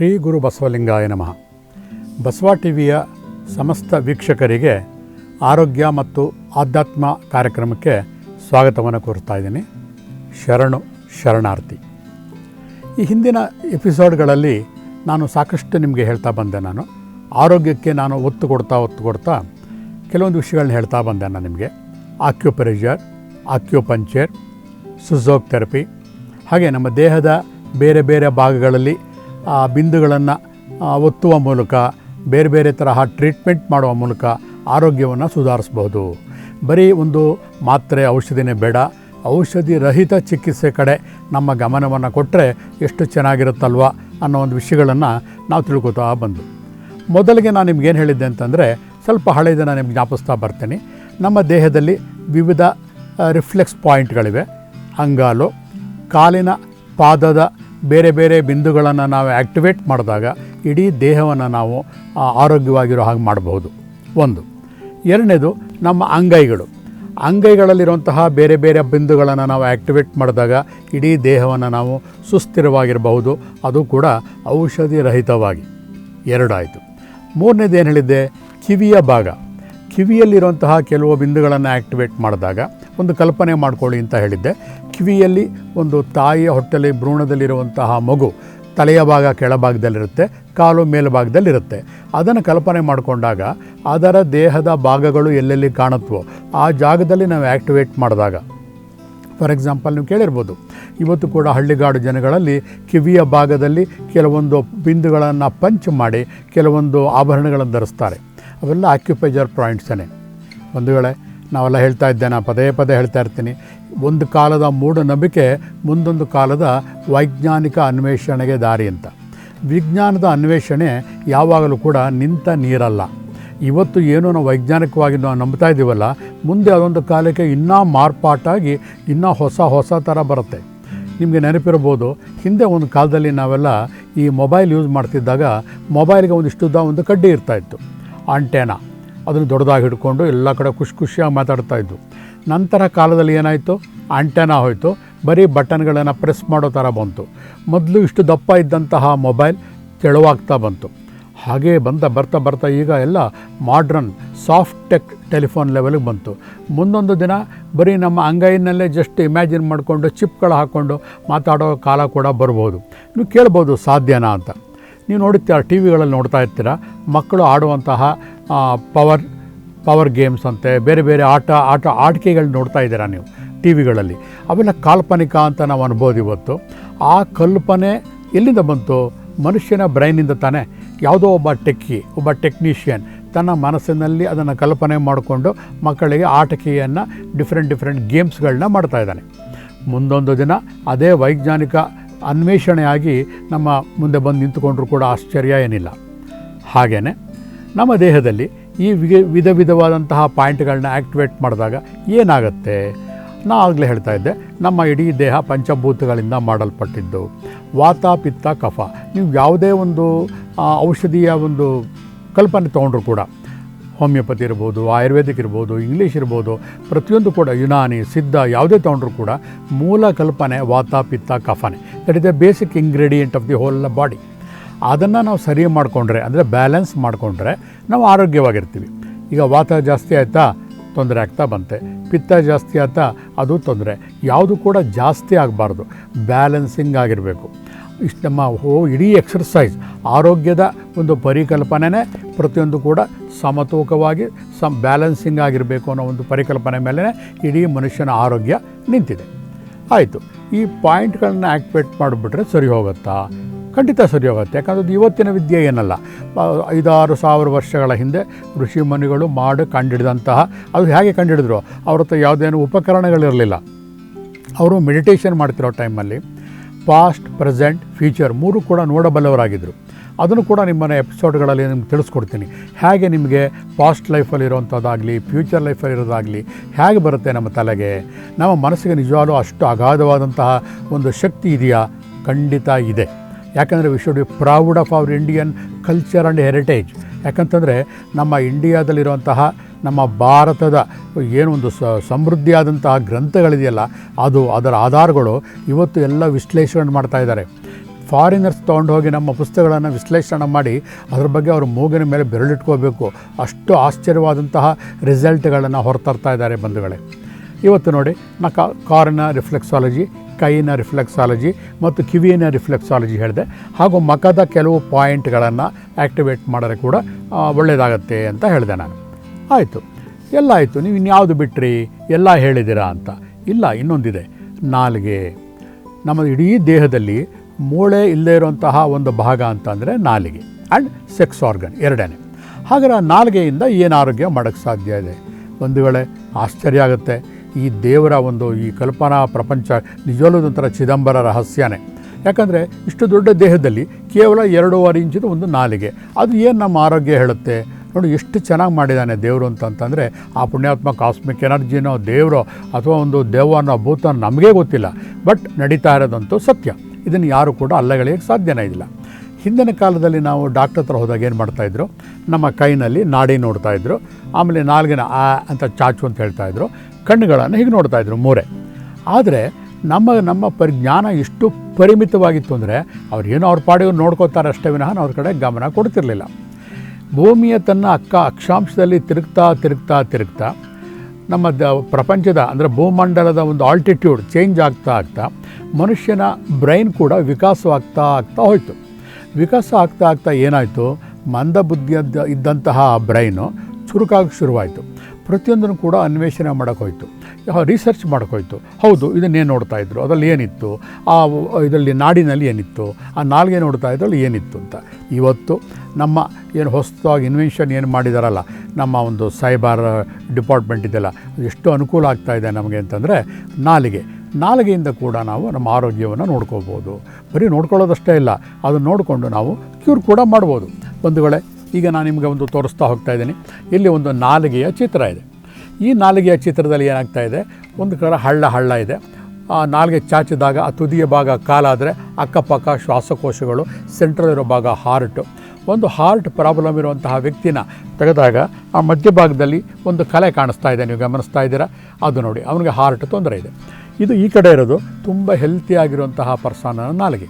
ಶ್ರೀ ಗುರು ಬಸವಲಿಂಗಾಯ ನಮಃ. ಬಸವ ಟಿವಿಯ ಸಮಸ್ತ ವೀಕ್ಷಕರಿಗೆ ಆರೋಗ್ಯ ಮತ್ತು ಆಧ್ಯಾತ್ಮ ಕಾರ್ಯಕ್ರಮಕ್ಕೆ ಸ್ವಾಗತವನ್ನು ಕೋರ್ತಾ ಇದ್ದೀನಿ. ಶರಣು ಶರಣಾರ್ಥಿ. ಈ ಹಿಂದಿನ ಎಪಿಸೋಡ್ಗಳಲ್ಲಿ ನಾನು ಸಾಕಷ್ಟು ನಿಮಗೆ ಹೇಳ್ತಾ ಬಂದೆ ನಾನು. ಆರೋಗ್ಯಕ್ಕೆ ನಾನು ಒತ್ತು ಕೊಡ್ತಾ ಒತ್ತು ಕೊಡ್ತಾ ಕೆಲವೊಂದು ವಿಷಯಗಳನ್ನ ಹೇಳ್ತಾ ಬಂದೆ ನಾನು ನಿಮಗೆ. ಆಕ್ಯುಪ್ರೆಷರ್ ಆಕ್ಯುಪಂಚರ್ ಸುಝೋಕ್ ಥೆರಪಿ, ಹಾಗೆ ನಮ್ಮ ದೇಹದ ಬೇರೆ ಬೇರೆ ಭಾಗಗಳಲ್ಲಿ ಆ ಬಿಂದುಗಳನ್ನು ಒತ್ತುವ ಮೂಲಕ, ಬೇರೆ ಬೇರೆ ತರಹ ಟ್ರೀಟ್ಮೆಂಟ್ ಮಾಡುವ ಮೂಲಕ ಆರೋಗ್ಯವನ್ನು ಸುಧಾರಿಸ್ಬೋದು ಬರೀ ಒಂದು ಮಾತ್ರೆ ಔಷಧಿನೇ ಬೇಡ, ಔಷಧಿ ರಹಿತ ಚಿಕಿತ್ಸೆ ಕಡೆ ನಮ್ಮ ಗಮನವನ್ನು ಕೊಟ್ಟರೆ ಎಷ್ಟು ಚೆನ್ನಾಗಿರುತ್ತಲ್ವ ಅನ್ನೋ ಒಂದು ವಿಷಯಗಳನ್ನು ನಾವು ತಿಳ್ಕೊತಾ ಬಂದು. ಮೊದಲಿಗೆ ನಾನು ನಿಮ್ಗೇನು ಹೇಳಿದ್ದೆ ಅಂತಂದರೆ, ಸ್ವಲ್ಪ ಹಳೆಯದನ್ನು ನಿಮ್ಗೆ ಜ್ಞಾಪಿಸ್ತಾ ಬರ್ತೀನಿ. ನಮ್ಮ ದೇಹದಲ್ಲಿ ವಿವಿಧ ರಿಫ್ಲೆಕ್ಸ್ ಪಾಯಿಂಟ್ಗಳಿವೆ ಅಂಗಾಲು, ಕಾಲಿನ ಪಾದದ ಬೇರೆ ಬೇರೆ ಬಿಂದುಗಳನ್ನು ನಾವು ಆ್ಯಕ್ಟಿವೇಟ್ ಮಾಡಿದಾಗ ಇಡೀ ದೇಹವನ್ನು ನಾವು ಆರೋಗ್ಯವಾಗಿರೋ ಹಾಗೆ ಮಾಡಬಹುದು. ಒಂದು. ಎರಡನೇದು ನಮ್ಮ ಅಂಗೈಗಳು. ಅಂಗೈಗಳಲ್ಲಿರುವಂತಹ ಬೇರೆ ಬೇರೆ ಬಿಂದುಗಳನ್ನು ನಾವು ಆ್ಯಕ್ಟಿವೇಟ್ ಮಾಡಿದಾಗ ಇಡೀ ದೇಹವನ್ನು ನಾವು ಸುಸ್ಥಿರವಾಗಿರಬಹುದು. ಅದು ಕೂಡ ಔಷಧಿ ರಹಿತವಾಗಿ. ಎರಡಾಯಿತು. ಮೂರನೇದು ಏನು ಹೇಳಿದ್ದೆ? ಕಿವಿಯ ಭಾಗ. ಕಿವಿಯಲ್ಲಿರುವಂತಹ ಕೆಲವು ಬಿಂದುಗಳನ್ನು ಆ್ಯಕ್ಟಿವೇಟ್ ಮಾಡಿದಾಗ, ಒಂದು ಕಲ್ಪನೆ ಮಾಡ್ಕೊಳ್ಳಿ ಅಂತ ಹೇಳಿದ್ದೆ. ಕಿವಿಯಲ್ಲಿ ಒಂದು ತಾಯಿಯ ಹೊಟ್ಟೆಲಿ ಭ್ರೂಣದಲ್ಲಿರುವಂತಹ ಮಗು ತಲೆಯ ಭಾಗ ಕೆಳಭಾಗದಲ್ಲಿರುತ್ತೆ, ಕಾಲು ಮೇಲ್ಭಾಗದಲ್ಲಿರುತ್ತೆ. ಅದನ್ನು ಕಲ್ಪನೆ ಮಾಡಿಕೊಂಡಾಗ ಅದರ ದೇಹದ ಭಾಗಗಳು ಎಲ್ಲೆಲ್ಲಿ ಕಾಣುತ್ತವೋ ಆ ಜಾಗದಲ್ಲಿ ನಾವು ಆ್ಯಕ್ಟಿವೇಟ್ ಮಾಡಿದಾಗ, ಫಾರ್ ಎಕ್ಸಾಂಪಲ್ ನೀವು ಕೇಳಿರ್ಬೋದು, ಇವತ್ತು ಕೂಡ ಹಳ್ಳಿಗಾಡು ಜನಗಳಲ್ಲಿ ಕಿವಿಯ ಭಾಗದಲ್ಲಿ ಕೆಲವೊಂದು ಬಿಂದುಗಳನ್ನು ಪಂಚ್ ಮಾಡಿ ಕೆಲವೊಂದು ಆಭರಣಗಳನ್ನು ಧರಿಸ್ತಾರೆ. ಅವೆಲ್ಲ ಆಕ್ಯುಪೈಜರ್ ಪಾಯಿಂಟ್ಸೇ ಒಂದು ವೇಳೆ ನಾವೆಲ್ಲ ಹೇಳ್ತಾ ಇದ್ದೆ ನಾನು ಪದೇ ಪದೇ ಹೇಳ್ತಾ ಇರ್ತೀನಿ. ಒಂದು ಕಾಲದ ಮೂಢನಂಬಿಕೆ, ಮುಂದೊಂದು ಕಾಲದ ವೈಜ್ಞಾನಿಕ ಅನ್ವೇಷಣೆಗೆ ದಾರಿ ಅಂತ. ವಿಜ್ಞಾನದ ಅನ್ವೇಷಣೆ ಯಾವಾಗಲೂ ಕೂಡ ನಿಂತ ನೀರಲ್ಲ. ಇವತ್ತು ಏನೋ ನಾವು ವೈಜ್ಞಾನಿಕವಾಗಿ ನಾವು ನಂಬ್ತಾ ಇದ್ದೀವಲ್ಲ, ಮುಂದೆ ಅದೊಂದು ಕಾಲಕ್ಕೆ ಇನ್ನೂ ಮಾರ್ಪಾಟಾಗಿ, ಇನ್ನೂ ಹೊಸ ಹೊಸ ಥರ ಬರುತ್ತೆ. ನಿಮಗೆ ನೆನಪಿರ್ಬೋದು, ಹಿಂದೆ ಒಂದು ಕಾಲದಲ್ಲಿ ನಾವೆಲ್ಲ ಈ ಮೊಬೈಲ್ ಯೂಸ್ ಮಾಡ್ತಿದ್ದಾಗ ಮೊಬೈಲ್ಗೆ ಒಂದಿಷ್ಟುದ್ದ ಒಂದು ಕಡ್ಡಿ ಇರ್ತಾಯಿತ್ತು ಆಂಟೇನಾ. ಅದನ್ನು ದೊಡ್ಡದಾಗಿ ಹಿಡ್ಕೊಂಡು ಎಲ್ಲ ಕಡೆ ಖುಷಿ ಖುಷಿಯಾಗಿ ಮಾತಾಡ್ತಾ ಇದ್ದು ನಂತರ ಕಾಲದಲ್ಲಿ ಏನಾಯಿತು? ಆಂಟೆನಾ ಹೋಯಿತು. ಬರೀ ಬಟನ್ಗಳನ್ನು ಪ್ರೆಸ್ ಮಾಡೋ ಥರ ಬಂತು. ಮೊದಲು ಇಷ್ಟು ದಪ್ಪ ಇದ್ದಂತಹ ಮೊಬೈಲ್ ತೆಳುವಾಗ್ತಾ ಬಂತು. ಹಾಗೇ ಬಂದ, ಬರ್ತಾ ಬರ್ತಾ ಈಗ ಎಲ್ಲ ಮಾಡ್ರನ್ ಸಾಫ್ಟ್ ಟೆಕ್ ಟೆಲಿಫೋನ್ ಲೆವೆಲ್ಗೆ ಬಂತು. ಮುಂದೊಂದು ದಿನ ಬರೀ ನಮ್ಮ ಅಂಗೈನಲ್ಲೇ ಜಸ್ಟ್ ಇಮ್ಯಾಜಿನ್ ಮಾಡಿಕೊಂಡು ಚಿಪ್ಗಳು ಹಾಕ್ಕೊಂಡು ಮಾತಾಡೋ ಕಾಲ ಕೂಡ ಬರ್ಬೋದು. ನೀವು ಕೇಳ್ಬೋದು, ಸಾಧ್ಯನಾ ಅಂತ. ನೀವು ನೋಡುತ್ತೀರ ಟಿ ವಿಗಳಲ್ಲಿ ನೋಡ್ತಾ ಇರ್ತೀರ, ಮಕ್ಕಳು ಆಡುವಂತಹ ಪವರ್ ಪವರ್ ಗೇಮ್ಸ್ ಅಂತೆ, ಬೇರೆ ಬೇರೆ ಆಟ ಆಟ, ಆಟಿಕೆಗಳು ನೋಡ್ತಾ ಇದ್ದೀರಾ ನೀವು ಟಿ ವಿಗಳಲ್ಲಿ ಅವೆಲ್ಲ ಕಾಲ್ಪನಿಕ ಅಂತ ನಾವು ಅನ್ಬೋದು ಇವತ್ತು. ಆ ಕಲ್ಪನೆ ಎಲ್ಲಿಂದ ಬಂತು? ಮನುಷ್ಯನ ಬ್ರೈನಿಂದ ತಾನೇ. ಯಾವುದೋ ಒಬ್ಬ ಟೆಕ್ಕಿ, ಒಬ್ಬ ಟೆಕ್ನಿಷಿಯನ್, ತನ್ನ ಮನಸ್ಸಿನಲ್ಲಿ ಅದನ್ನು ಕಲ್ಪನೆ ಮಾಡಿಕೊಂಡು ಮಕ್ಕಳಿಗೆ ಆಟಿಕೆಯನ್ನು ಡಿಫ್ರೆಂಟ್ ಡಿಫ್ರೆಂಟ್ ಗೇಮ್ಸ್ಗಳನ್ನ ಮಾಡ್ತಾ ಇದ್ದಾನೆ. ಮುಂದೊಂದು ದಿನ ಅದೇ ವೈಜ್ಞಾನಿಕ ಅನ್ವೇಷಣೆಯಾಗಿ ನಮ್ಮ ಮುಂದೆ ಬಂದು ನಿಂತುಕೊಂಡ್ರೂ ಕೂಡ ಆಶ್ಚರ್ಯ ಏನಿಲ್ಲ. ಹಾಗೆಯೇ ನಮ್ಮ ದೇಹದಲ್ಲಿ ಈ ವಿಧ ವಿಧ ವಿಧವಾದಂತಹ ಪಾಯಿಂಟ್ಗಳನ್ನ ಆ್ಯಕ್ಟಿವೇಟ್ ಮಾಡಿದಾಗ ಏನಾಗುತ್ತೆ? ನಾ ಆಗಲೇ ಹೇಳ್ತಾ ಇದ್ದೆ, ನಮ್ಮ ಇಡೀ ದೇಹ ಪಂಚಭೂತಗಳಿಂದ ಮಾಡಲ್ಪಟ್ಟಿದ್ದು. ವಾತ, ಪಿತ್ತ, ಕಫ. ನೀವು ಯಾವುದೇ ಒಂದು ಔಷಧಿಯ ಒಂದು ಕಲ್ಪನೆ ತೊಗೊಂಡ್ರು ಕೂಡ, ಹೋಮಿಯೋಪತಿ ಇರ್ಬೋದು, ಆಯುರ್ವೇದಿಕ್ ಇರ್ಬೋದು, ಇಂಗ್ಲೀಷ್ ಇರ್ಬೋದು, ಪ್ರತಿಯೊಂದು ಕೂಡ, ಯುನಾನಿ, ಸಿದ್ಧ ಯಾವುದೇ ತೊಗೊಂಡ್ರು ಕೂಡ ಮೂಲ ಕಲ್ಪನೆ ವಾತ, ಪಿತ್ತ, ಕಫನೆ. That is the basic ingredient of the whole body ಅದನ್ನು ನಾವು ಸರಿ ಮಾಡಿಕೊಂಡ್ರೆ, ಅಂದರೆ ಬ್ಯಾಲೆನ್ಸ್ ಮಾಡಿಕೊಂಡ್ರೆ ನಾವು ಆರೋಗ್ಯವಾಗಿರ್ತೀವಿ. ಈಗ ವಾತ ಜಾಸ್ತಿ ಆಯಿತಾ? ತೊಂದರೆ ಆಗ್ತಾ ಬಂತೆ. ಪಿತ್ತ ಜಾಸ್ತಿ ಆಯ್ತಾ? ಅದು ತೊಂದರೆ. ಯಾವುದು ಕೂಡ ಜಾಸ್ತಿ ಆಗಬಾರ್ದು. ಬ್ಯಾಲೆನ್ಸಿಂಗ್ ಆಗಿರಬೇಕು. ಇಷ್ಟು ನಮ್ಮ ಹೋ, ಇಡೀ ಎಕ್ಸರ್ಸೈಸ್ ಆರೋಗ್ಯದ ಒಂದು ಪರಿಕಲ್ಪನೆನೇ ಪ್ರತಿಯೊಂದು ಕೂಡ ಸಮತೋಕವಾಗಿ ಸಮ್ ಬ್ಯಾಲೆನ್ಸಿಂಗ್ ಆಗಿರಬೇಕು ಅನ್ನೋ ಒಂದು ಪರಿಕಲ್ಪನೆ ಮೇಲೆ ಇಡೀ ಮನುಷ್ಯನ ಆರೋಗ್ಯ ನಿಂತಿದೆ. ಆಯಿತು. ಈ ಪಾಯಿಂಟ್ಗಳನ್ನ ಆ್ಯಕ್ಟಿವೇಟ್ ಮಾಡಿಬಿಟ್ರೆ ಸರಿ ಹೋಗುತ್ತಾ? ಖಂಡಿತ ಸರಿ ಹೋಗುತ್ತೆ ಯಾಕಂದ್ರೆ ಇವತ್ತಿನ ವಿದ್ಯೆ ಏನಲ್ಲ. ಐದಾರು ಸಾವಿರ ವರ್ಷಗಳ ಹಿಂದೆ ಋಷಿ ಮುನಿಗಳು ಮಾಡಿ ಕಂಡಿಡಿದಂತಹ, ಅದು ಹೇಗೆ ಕಂಡಿಡಿದ್ರು? ಅವ್ರ ಹತ್ರ ಯಾವುದೇನು ಉಪಕರಣಗಳಿರಲಿಲ್ಲ. ಅವರು ಮೆಡಿಟೇಷನ್ ಮಾಡ್ತಿರೋ ಟೈಮಲ್ಲಿ ಪಾಸ್ಟ್ ಪ್ರೆಸೆಂಟ್ ಫ್ಯೂಚರ್ ಮೂರು ಕೂಡ ನೋಡಬಲ್ಲವರಾಗಿದ್ದರು ಅದನ್ನು ಕೂಡ ನಿಮ್ಮನ್ನ ಎಪಿಸೋಡ್ಗಳಲ್ಲಿ ನಿಮ್ಗೆ ತಿಳಿಸ್ಕೊಡ್ತೀನಿ. ಹೇಗೆ ನಿಮಗೆ ಪಾಸ್ಟ್ ಲೈಫಲ್ಲಿ ಇರೋವಂಥದ್ದಾಗಲಿ ಫ್ಯೂಚರ್ ಲೈಫಲ್ಲಿ ಇರೋದಾಗಲಿ, ಹೇಗೆ ಬರುತ್ತೆ ನಮ್ಮ ತಲೆಗೆ? ನಮ್ಮ ಮನಸ್ಸಿಗೆ ನಿಜವಾಗಲೂ ಅಷ್ಟು ಅಗಾಧವಾದಂತಹ ಒಂದು ಶಕ್ತಿ ಇದೆಯಾ? ಖಂಡಿತ ಇದೆ. ಯಾಕಂದರೆ we should be proud of our Indian culture and heritage ಯಾಕಂತಂದರೆ ನಮ್ಮ ಇಂಡಿಯಾದಲ್ಲಿರುವಂತಹ ನಮ್ಮ ಭಾರತದ ಏನು ಒಂದು ಸ, ಸಮೃದ್ಧಿಯಾದಂತಹ ಗ್ರಂಥಗಳಿದೆಯಲ್ಲ, ಅದು ಅದರ ಆಧಾರಗಳು ಇವತ್ತು ಎಲ್ಲ ವಿಶ್ಲೇಷಣೆ ಮಾಡ್ತಾ ಇದ್ದಾರೆ. ಫಾರಿನರ್ಸ್ ತೊಗೊಂಡು ಹೋಗಿ ನಮ್ಮ ಪುಸ್ತಕಗಳನ್ನು ವಿಶ್ಲೇಷಣೆ ಮಾಡಿ ಅದ್ರ ಬಗ್ಗೆ ಅವರು ಮೂಗಿನ ಮೇಲೆ ಬೆರಳಿಟ್ಕೋಬೇಕು. ಅಷ್ಟು ಆಶ್ಚರ್ಯವಾದಂತಹ ರಿಸಲ್ಟ್ಗಳನ್ನು ಹೊರತರ್ತಾ ಇದ್ದಾರೆ ಬಂಧುಗಳೇ. ಇವತ್ತು ನೋಡಿ ನಾ ಕಾರಿನ ರಿಫ್ಲೆಕ್ಸಾಲಜಿ ಕೈಯಿನ ರಿಫ್ಲೆಕ್ಸಾಲಜಿ ಮತ್ತು ಕಿವಿಯಿನ ರಿಫ್ಲೆಕ್ಸಾಲಜಿ ಹೇಳಿದೆ. ಹಾಗೂ ಮಖದ ಕೆಲವು ಪಾಯಿಂಟ್ಗಳನ್ನು ಆ್ಯಕ್ಟಿವೇಟ್ ಮಾಡಿದ್ರೆ ಕೂಡ ಒಳ್ಳೆಯದಾಗತ್ತೆ ಅಂತ ಹೇಳಿದೆ ನಾನು. ಆಯಿತು. ಎಲ್ಲ ಆಯಿತು. ನೀವು ಇನ್ಯಾವುದು ಬಿಟ್ರಿ? ಎಲ್ಲ ಹೇಳಿದ್ದೀರಾ ಅಂತ. ಇಲ್ಲ, ಇನ್ನೊಂದಿದೆ. ನಾಲಿಗೆ ನಮ್ಮ ಇಡೀ ದೇಹದಲ್ಲಿ ಮೂಳೆ ಇಲ್ಲದೇ ಇರುವಂತಹ ಒಂದು ಭಾಗ ಅಂತಂದರೆ ನಾಲಿಗೆ ಆ್ಯಂಡ್ ಸೆಕ್ಸ್ ಆರ್ಗನ್ ಎರಡನೇ. ಹಾಗಾದ್ರೆ ಆ ನಾಲಿಗೆಯಿಂದ ಏನು ಆರೋಗ್ಯ ಮಾಡೋಕ್ಕೆ ಸಾಧ್ಯ ಇದೆ? ಒಂದು ವೇಳೆ ಆಶ್ಚರ್ಯ ಆಗುತ್ತೆ. ಈ ದೇವರ ಒಂದು ಈ ಕಲ್ಪನಾ ಪ್ರಪಂಚ ನಿಜವಲ್ಲೂ ಒಂಥರ ಚಿದಂಬರ ರಹಸ್ಯನೇ. ಯಾಕಂದರೆ ಇಷ್ಟು ದೊಡ್ಡ ದೇಹದಲ್ಲಿ ಕೇವಲ ಎರಡೂವರೆ ಇಂಚಿನ ಒಂದು ನಾಲಿಗೆ. ಅದು ಏನು ನಮ್ಮ ಆರೋಗ್ಯ ಹೇಳುತ್ತೆ? ನೋಡಿ, ಎಷ್ಟು ಚೆನ್ನಾಗಿ ಮಾಡಿದ್ದಾನೆ ದೇವರು ಅಂತಂತಂದರೆ ಆ ಪುಣ್ಯಾತ್ಮ ಕಾಸ್ಮಿಕ್ ಎನರ್ಜಿನೋ ದೇವರೋ ಅಥವಾ ಒಂದು ದೇವನೋ ಭೂತ ನಮಗೇ ಗೊತ್ತಿಲ್ಲ. ಬಟ್ ನಡೀತಾ ಇರೋದಂತೂ ಸತ್ಯ. ಇದನ್ನು ಯಾರು ಕೂಡ ಅಲ್ಲಗಳಿಗೆ ಸಾಧ್ಯನೇ ಇಲ್ಲ. ಹಿಂದಿನ ಕಾಲದಲ್ಲಿ ನಾವು ಡಾಕ್ಟರ್ ಹತ್ರ ಹೋದಾಗ ಏನು ಮಾಡ್ತಾಯಿದ್ರು ನಮ್ಮ ಕೈನಲ್ಲಿ ನಾಡಿ ನೋಡ್ತಾಯಿದ್ರು ಆಮೇಲೆ ನಾಲ್ಗಿನ ಆ ಅಂತ ಚಾಚು ಅಂತ ಹೇಳ್ತಾಯಿದ್ರು ಕಣ್ಣುಗಳನ್ನು ಹೀಗೆ ನೋಡ್ತಾಯಿದ್ರು ಮೂರೆ. ಆದರೆ ನಮ್ಮ ನಮ್ಮ ಪರಿಜ್ಞಾನ ಎಷ್ಟು ಪರಿಮಿತವಾಗಿತ್ತು ಅಂದರೆ ಅವ್ರು ಏನೋ ಅವ್ರ ಪಾಡಿಗೆ ನೋಡ್ಕೋತಾರೆ ಅಷ್ಟೇ ವಿನಃ ಅವ್ರ ಕಡೆ ಗಮನ ಕೊಡ್ತಿರಲಿಲ್ಲ. ಭೂಮಿಯ ತನ್ನ ಅಕ್ಕ ಅಕ್ಷಾಂಶದಲ್ಲಿ ತಿರುಗ್ತಾ ತಿರುಗ್ತಾ ತಿರುಗ್ತಾ ನಮ್ಮ ದ, ಪ್ರಪಂಚದ ಅಂದರೆ ಭೂಮಂಡಲದ ಒಂದು ಆಲ್ಟಿಟ್ಯೂಡ್ ಚೇಂಜ್ ಆಗ್ತಾ ಆಗ್ತಾ ಮನುಷ್ಯನ ಬ್ರೈನ್ ಕೂಡ ವಿಕಾಸವಾಗ್ತಾ ಆಗ್ತಾ ಹೋಯಿತು. ವಿಕಾಸ ಆಗ್ತಾ ಆಗ್ತಾ ಏನಾಯಿತು? ಮಂದಬುದ್ಧಿಯದ್ದ, ಇದ್ದಂತಹ ಬ್ರೈನು ಚುರುಕಾಗಿ ಶುರುವಾಯಿತು. ಪ್ರತಿಯೊಂದನ್ನು ಕೂಡ ಅನ್ವೇಷಣೆ ಮಾಡೋಕ್ಕೋಯ್ತು. ರಿಸರ್ಚ್ ಮಾಡೋಕೆ ಹೋಯಿತು ಹೌದು ಇದನ್ನೇನು ನೋಡ್ತಾ ಇದ್ರು. ಅದರಲ್ಲಿ ಏನಿತ್ತು? ಆ, ಇದರಲ್ಲಿ ನಾಡಿನಲ್ಲಿ ಏನಿತ್ತು? ಆ ನಾಲ್ಗೆ ನೋಡ್ತಾ ಇದ್ರಲ್ಲಿ ಏನಿತ್ತು ಅಂತ. ಇವತ್ತು ನಮ್ಮ ಏನು ಹೊಸದಾಗಿ ಇನ್ವೆನ್ಷನ್ ಏನು ಮಾಡಿದಾರಲ್ಲ, ನಮ್ಮ ಒಂದು ಸೈಬರ್ ಡಿಪಾರ್ಟ್ಮೆಂಟ್ ಇದೆಲ್ಲ, ಎಷ್ಟು ಅನುಕೂಲ ಆಗ್ತಾ ಇದೆ ನಮಗೆ ಅಂತಂದರೆ, ನಾಲಿಗೆ. ನಾಲಿಗೆಯಿಂದ ಕೂಡ ನಾವು ನಮ್ಮ ಆರೋಗ್ಯವನ್ನು ನೋಡ್ಕೋಬೋದು. ಬರೀ ನೋಡ್ಕೊಳ್ಳೋದಷ್ಟೇ ಇಲ್ಲ, ಅದನ್ನು ನೋಡಿಕೊಂಡು ನಾವು ಕ್ಯೂರ್ ಕೂಡ ಮಾಡ್ಬೋದು. ಬಂಧುಗಳೇ ಈಗ ನಾನು ನಿಮಗೆ ಒಂದು ತೋರಿಸ್ತಾ ಹೋಗ್ತಾ ಇದ್ದೀನಿ. ಇಲ್ಲಿ ಒಂದು ನಾಲಿಗೆಯ ಚಿತ್ರ ಇದೆ. ಈ ನಾಲಿಗೆಯ ಚಿತ್ರದಲ್ಲಿ ಏನಾಗ್ತಾ ಇದೆ? ಒಂದು ಕಡೆ ಹಳ್ಳ ಹಳ್ಳ ಇದೆ. ಆ ನಾಲಿಗೆ ಚಾಚಿದಾಗ ಆ ತುದಿಯ ಭಾಗ ಕಾಲಾದರೆ ಅಕ್ಕಪಕ್ಕ ಶ್ವಾಸಕೋಶಗಳು ಸೆಂಟ್ರಲ್ ಇರೋ ಭಾಗ ಹಾರ್ಟು ಒಂದು ಹಾರ್ಟ್ ಪ್ರಾಬ್ಲಮ್ ಇರುವಂತಹ ವ್ಯಕ್ತಿನ ತೆಗೆದಾಗ ಆ ಮಧ್ಯಭಾಗದಲ್ಲಿ ಒಂದು ಕಲೆ ಕಾಣಿಸ್ತಾ ಇದೆ. ನೀವು ಗಮನಿಸ್ತಾ ಇದ್ದೀರಾ? ಅದು ನೋಡಿ, ಅವನಿಗೆ ಹಾರ್ಟ್ ತೊಂದರೆ ಇದೆ. ಇದು ಈ ಕಡೆ ಇರೋದು. ತುಂಬ ಹೆಲ್ತಿಯಾಗಿರುವಂತಹ ಪರ್ಸನ ನಾಲಿಗೆ.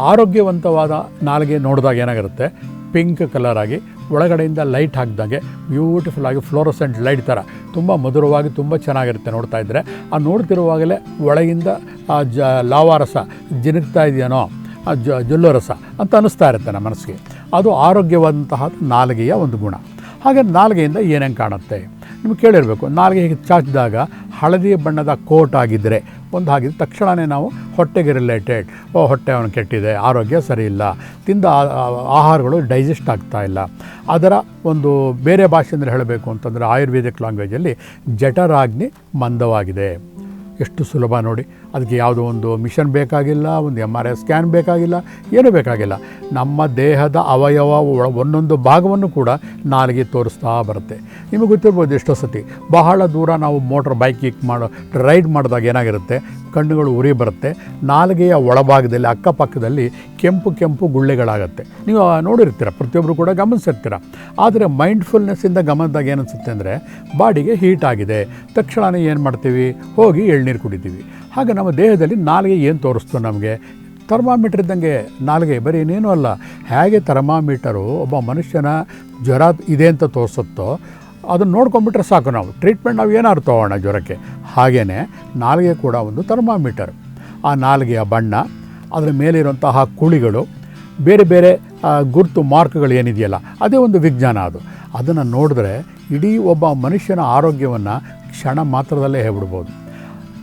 ಆರೋಗ್ಯವಂತವಾದ ನಾಲಿಗೆ ನೋಡಿದಾಗ ಏನಾಗಿರುತ್ತೆ? ಪಿಂಕ್ ಕಲರ್ ಆಗಿ, ಒಳಗಡೆಯಿಂದ ಲೈಟ್ ಹಾಕಿದಾಗೆ ಬ್ಯೂಟಿಫುಲ್ ಆಗಿ ಫ್ಲೋರೋಸೆಂಟ್ ಲೈಟ್ ಥರ ತುಂಬ ಮಧುರವಾಗಿ ತುಂಬ ಚೆನ್ನಾಗಿರುತ್ತೆ ನೋಡ್ತಾ ಇದ್ದರೆ ಆ ನೋಡ್ತಿರುವಾಗಲೇ ಒಳಗಿಂದ, ಆ ಜ ಲಾವಾರಸ ಜಿನಗ್ತಾ ಇದೆಯೇನೋ, ಆ ಜೊಲ್ಲು ರಸ ಅಂತ ಅನ್ನಿಸ್ತಾ ಇರುತ್ತೆ ನಮ್ಮ ಮನಸ್ಸಿಗೆ. ಅದು ಆರೋಗ್ಯವಾದಂತಹ ನಾಲಿಗೆಯ ಒಂದು ಗುಣ. ಹಾಗೆ ನಾಲಿಗೆಯಿಂದ ಏನೇನು ಕಾಣುತ್ತೆ? ನಿಮ್ಗೆ ಕೇಳಿರಬೇಕು. ನಾಲ್ಗೆ ಹೀಗೆ ಚಾಚಿದಾಗ ಹಳದಿ ಬಣ್ಣದ ಕೋಟ್ ಆಗಿದ್ದರೆ ಒಂದು ಹಾಗಿದ್ರೆ ತಕ್ಷಣವೇ ನಾವು ಹೊಟ್ಟೆಗೆ ರಿಲೇಟೆಡ್ ಓ, ಹೊಟ್ಟೆ ಅವನು ಕೆಟ್ಟಿದೆ, ಆರೋಗ್ಯ ಸರಿ ಇಲ್ಲ, ತಿಂದ ಆಹಾರಗಳು ಡೈಜೆಸ್ಟ್ ಆಗ್ತಾ ಇಲ್ಲ. ಅದರ ಒಂದು ಬೇರೆ ಭಾಷೆಯಿಂದ ಹೇಳಬೇಕು ಅಂತಂದರೆ ಆಯುರ್ವೇದಿಕ್ ಲ್ಯಾಂಗ್ವೇಜಲ್ಲಿ ಜಠರಾಗ್ನಿ ಮಂದವಾಗಿದೆ. ಎಷ್ಟು ಸುಲಭ ನೋಡಿ. ಅದಕ್ಕೆ ಯಾವುದೋ ಒಂದು ಮಿಷನ್ ಬೇಕಾಗಿಲ್ಲ, ಒಂದು ಎಂ ಆರ್ ಐ ಸ್ಕ್ಯಾನ್ ಬೇಕಾಗಿಲ್ಲ, ಏನೂ ಬೇಕಾಗಿಲ್ಲ. ನಮ್ಮ ದೇಹದ ಅವಯವ ಒಂದೊಂದು ಭಾಗವನ್ನು ಕೂಡ ನಾಲಿಗೆ ತೋರಿಸ್ತಾ ಬರುತ್ತೆ. ನಿಮಗೆ ಗೊತ್ತಿರ್ಬೋದು ಎಷ್ಟೋ ಸತಿ ಬಹಳ ದೂರ ನಾವು ಮೋಟ್ರ್ ಬೈಕ್ ಕಿಕ್ ಮಾಡೋ, ರೈಡ್ ಮಾಡಿದಾಗ ಏನಾಗಿರುತ್ತೆ, ಕಣ್ಣುಗಳು ಉರಿ ಬರುತ್ತೆ, ನಾಲಿಗೆಯ ಒಳಭಾಗದಲ್ಲಿ, ಅಕ್ಕಪಕ್ಕದಲ್ಲಿ ಕೆಂಪು ಕೆಂಪು ಗುಳ್ಳೆಗಳಾಗುತ್ತೆ. ನೀವು ನೋಡಿರ್ತೀರ ಪ್ರತಿಯೊಬ್ಬರು ಕೂಡ ಗಮನಿಸಿರ್ತೀರ. ಆದರೆ ಮೈಂಡ್ಫುಲ್ನೆಸ್ಸಿಂದ ಗಮನದಾಗ ಏನನ್ಸುತ್ತೆ ಅಂದರೆ, ಬಾಡಿಗೆ ಹೀಟ್ ಆಗಿದೆ. ತಕ್ಷಣವೇ ಏನು ಮಾಡ್ತೀವಿ? ಹೋಗಿ ಎಳ್ನೀರು ಕುಡಿತೀವಿ. ಹಾಗೆ ನಮ್ಮ ದೇಹದಲ್ಲಿ ನಾಲಿಗೆ ಏನು ತೋರಿಸ್ತು ನಮಗೆ? ಥರ್ಮಾಮೀಟರ್ ಇದ್ದಂಗೆ ನಾಲಿಗೆ, ಬರೀ ಇನ್ನೇನೂ ಅಲ್ಲ. ಹೇಗೆ ಥರ್ಮಾಮೀಟರು ಒಬ್ಬ ಮನುಷ್ಯನ ಜ್ವರ ಇದೆ ಅಂತ ತೋರಿಸುತ್ತೋ, ಅದನ್ನು ನೋಡ್ಕೊಂಬಿಟ್ರೆ ಸಾಕು ನಾವು. ಟ್ರೀಟ್ಮೆಂಟ್ ನಾವು ಏನಾದ್ರು ತೊಗೋಣ ಜ್ವರಕ್ಕೆ. ಹಾಗೆಯೇ ನಾಲಿಗೆ ಕೂಡ ಒಂದು ಥರ್ಮಾಮೀಟರ್. ಆ ನಾಲಿಗೆಯ ಬಣ್ಣ, ಅದರ ಮೇಲಿರುವಂತಹ ಕುಳಿಗಳು, ಬೇರೆ ಬೇರೆ ಗುರುತು ಮಾರ್ಕ್ಗಳು ಏನಿದೆಯಲ್ಲ, ಅದೇ ಒಂದು ವಿಜ್ಞಾನ ಅದು. ಅದನ್ನು ನೋಡಿದ್ರೆ ಇಡೀ ಒಬ್ಬ ಮನುಷ್ಯನ ಆರೋಗ್ಯವನ್ನು ಕ್ಷಣ ಮಾತ್ರದಲ್ಲೇ ಹೇಳ್ಬಿಡ್ಬೋದು.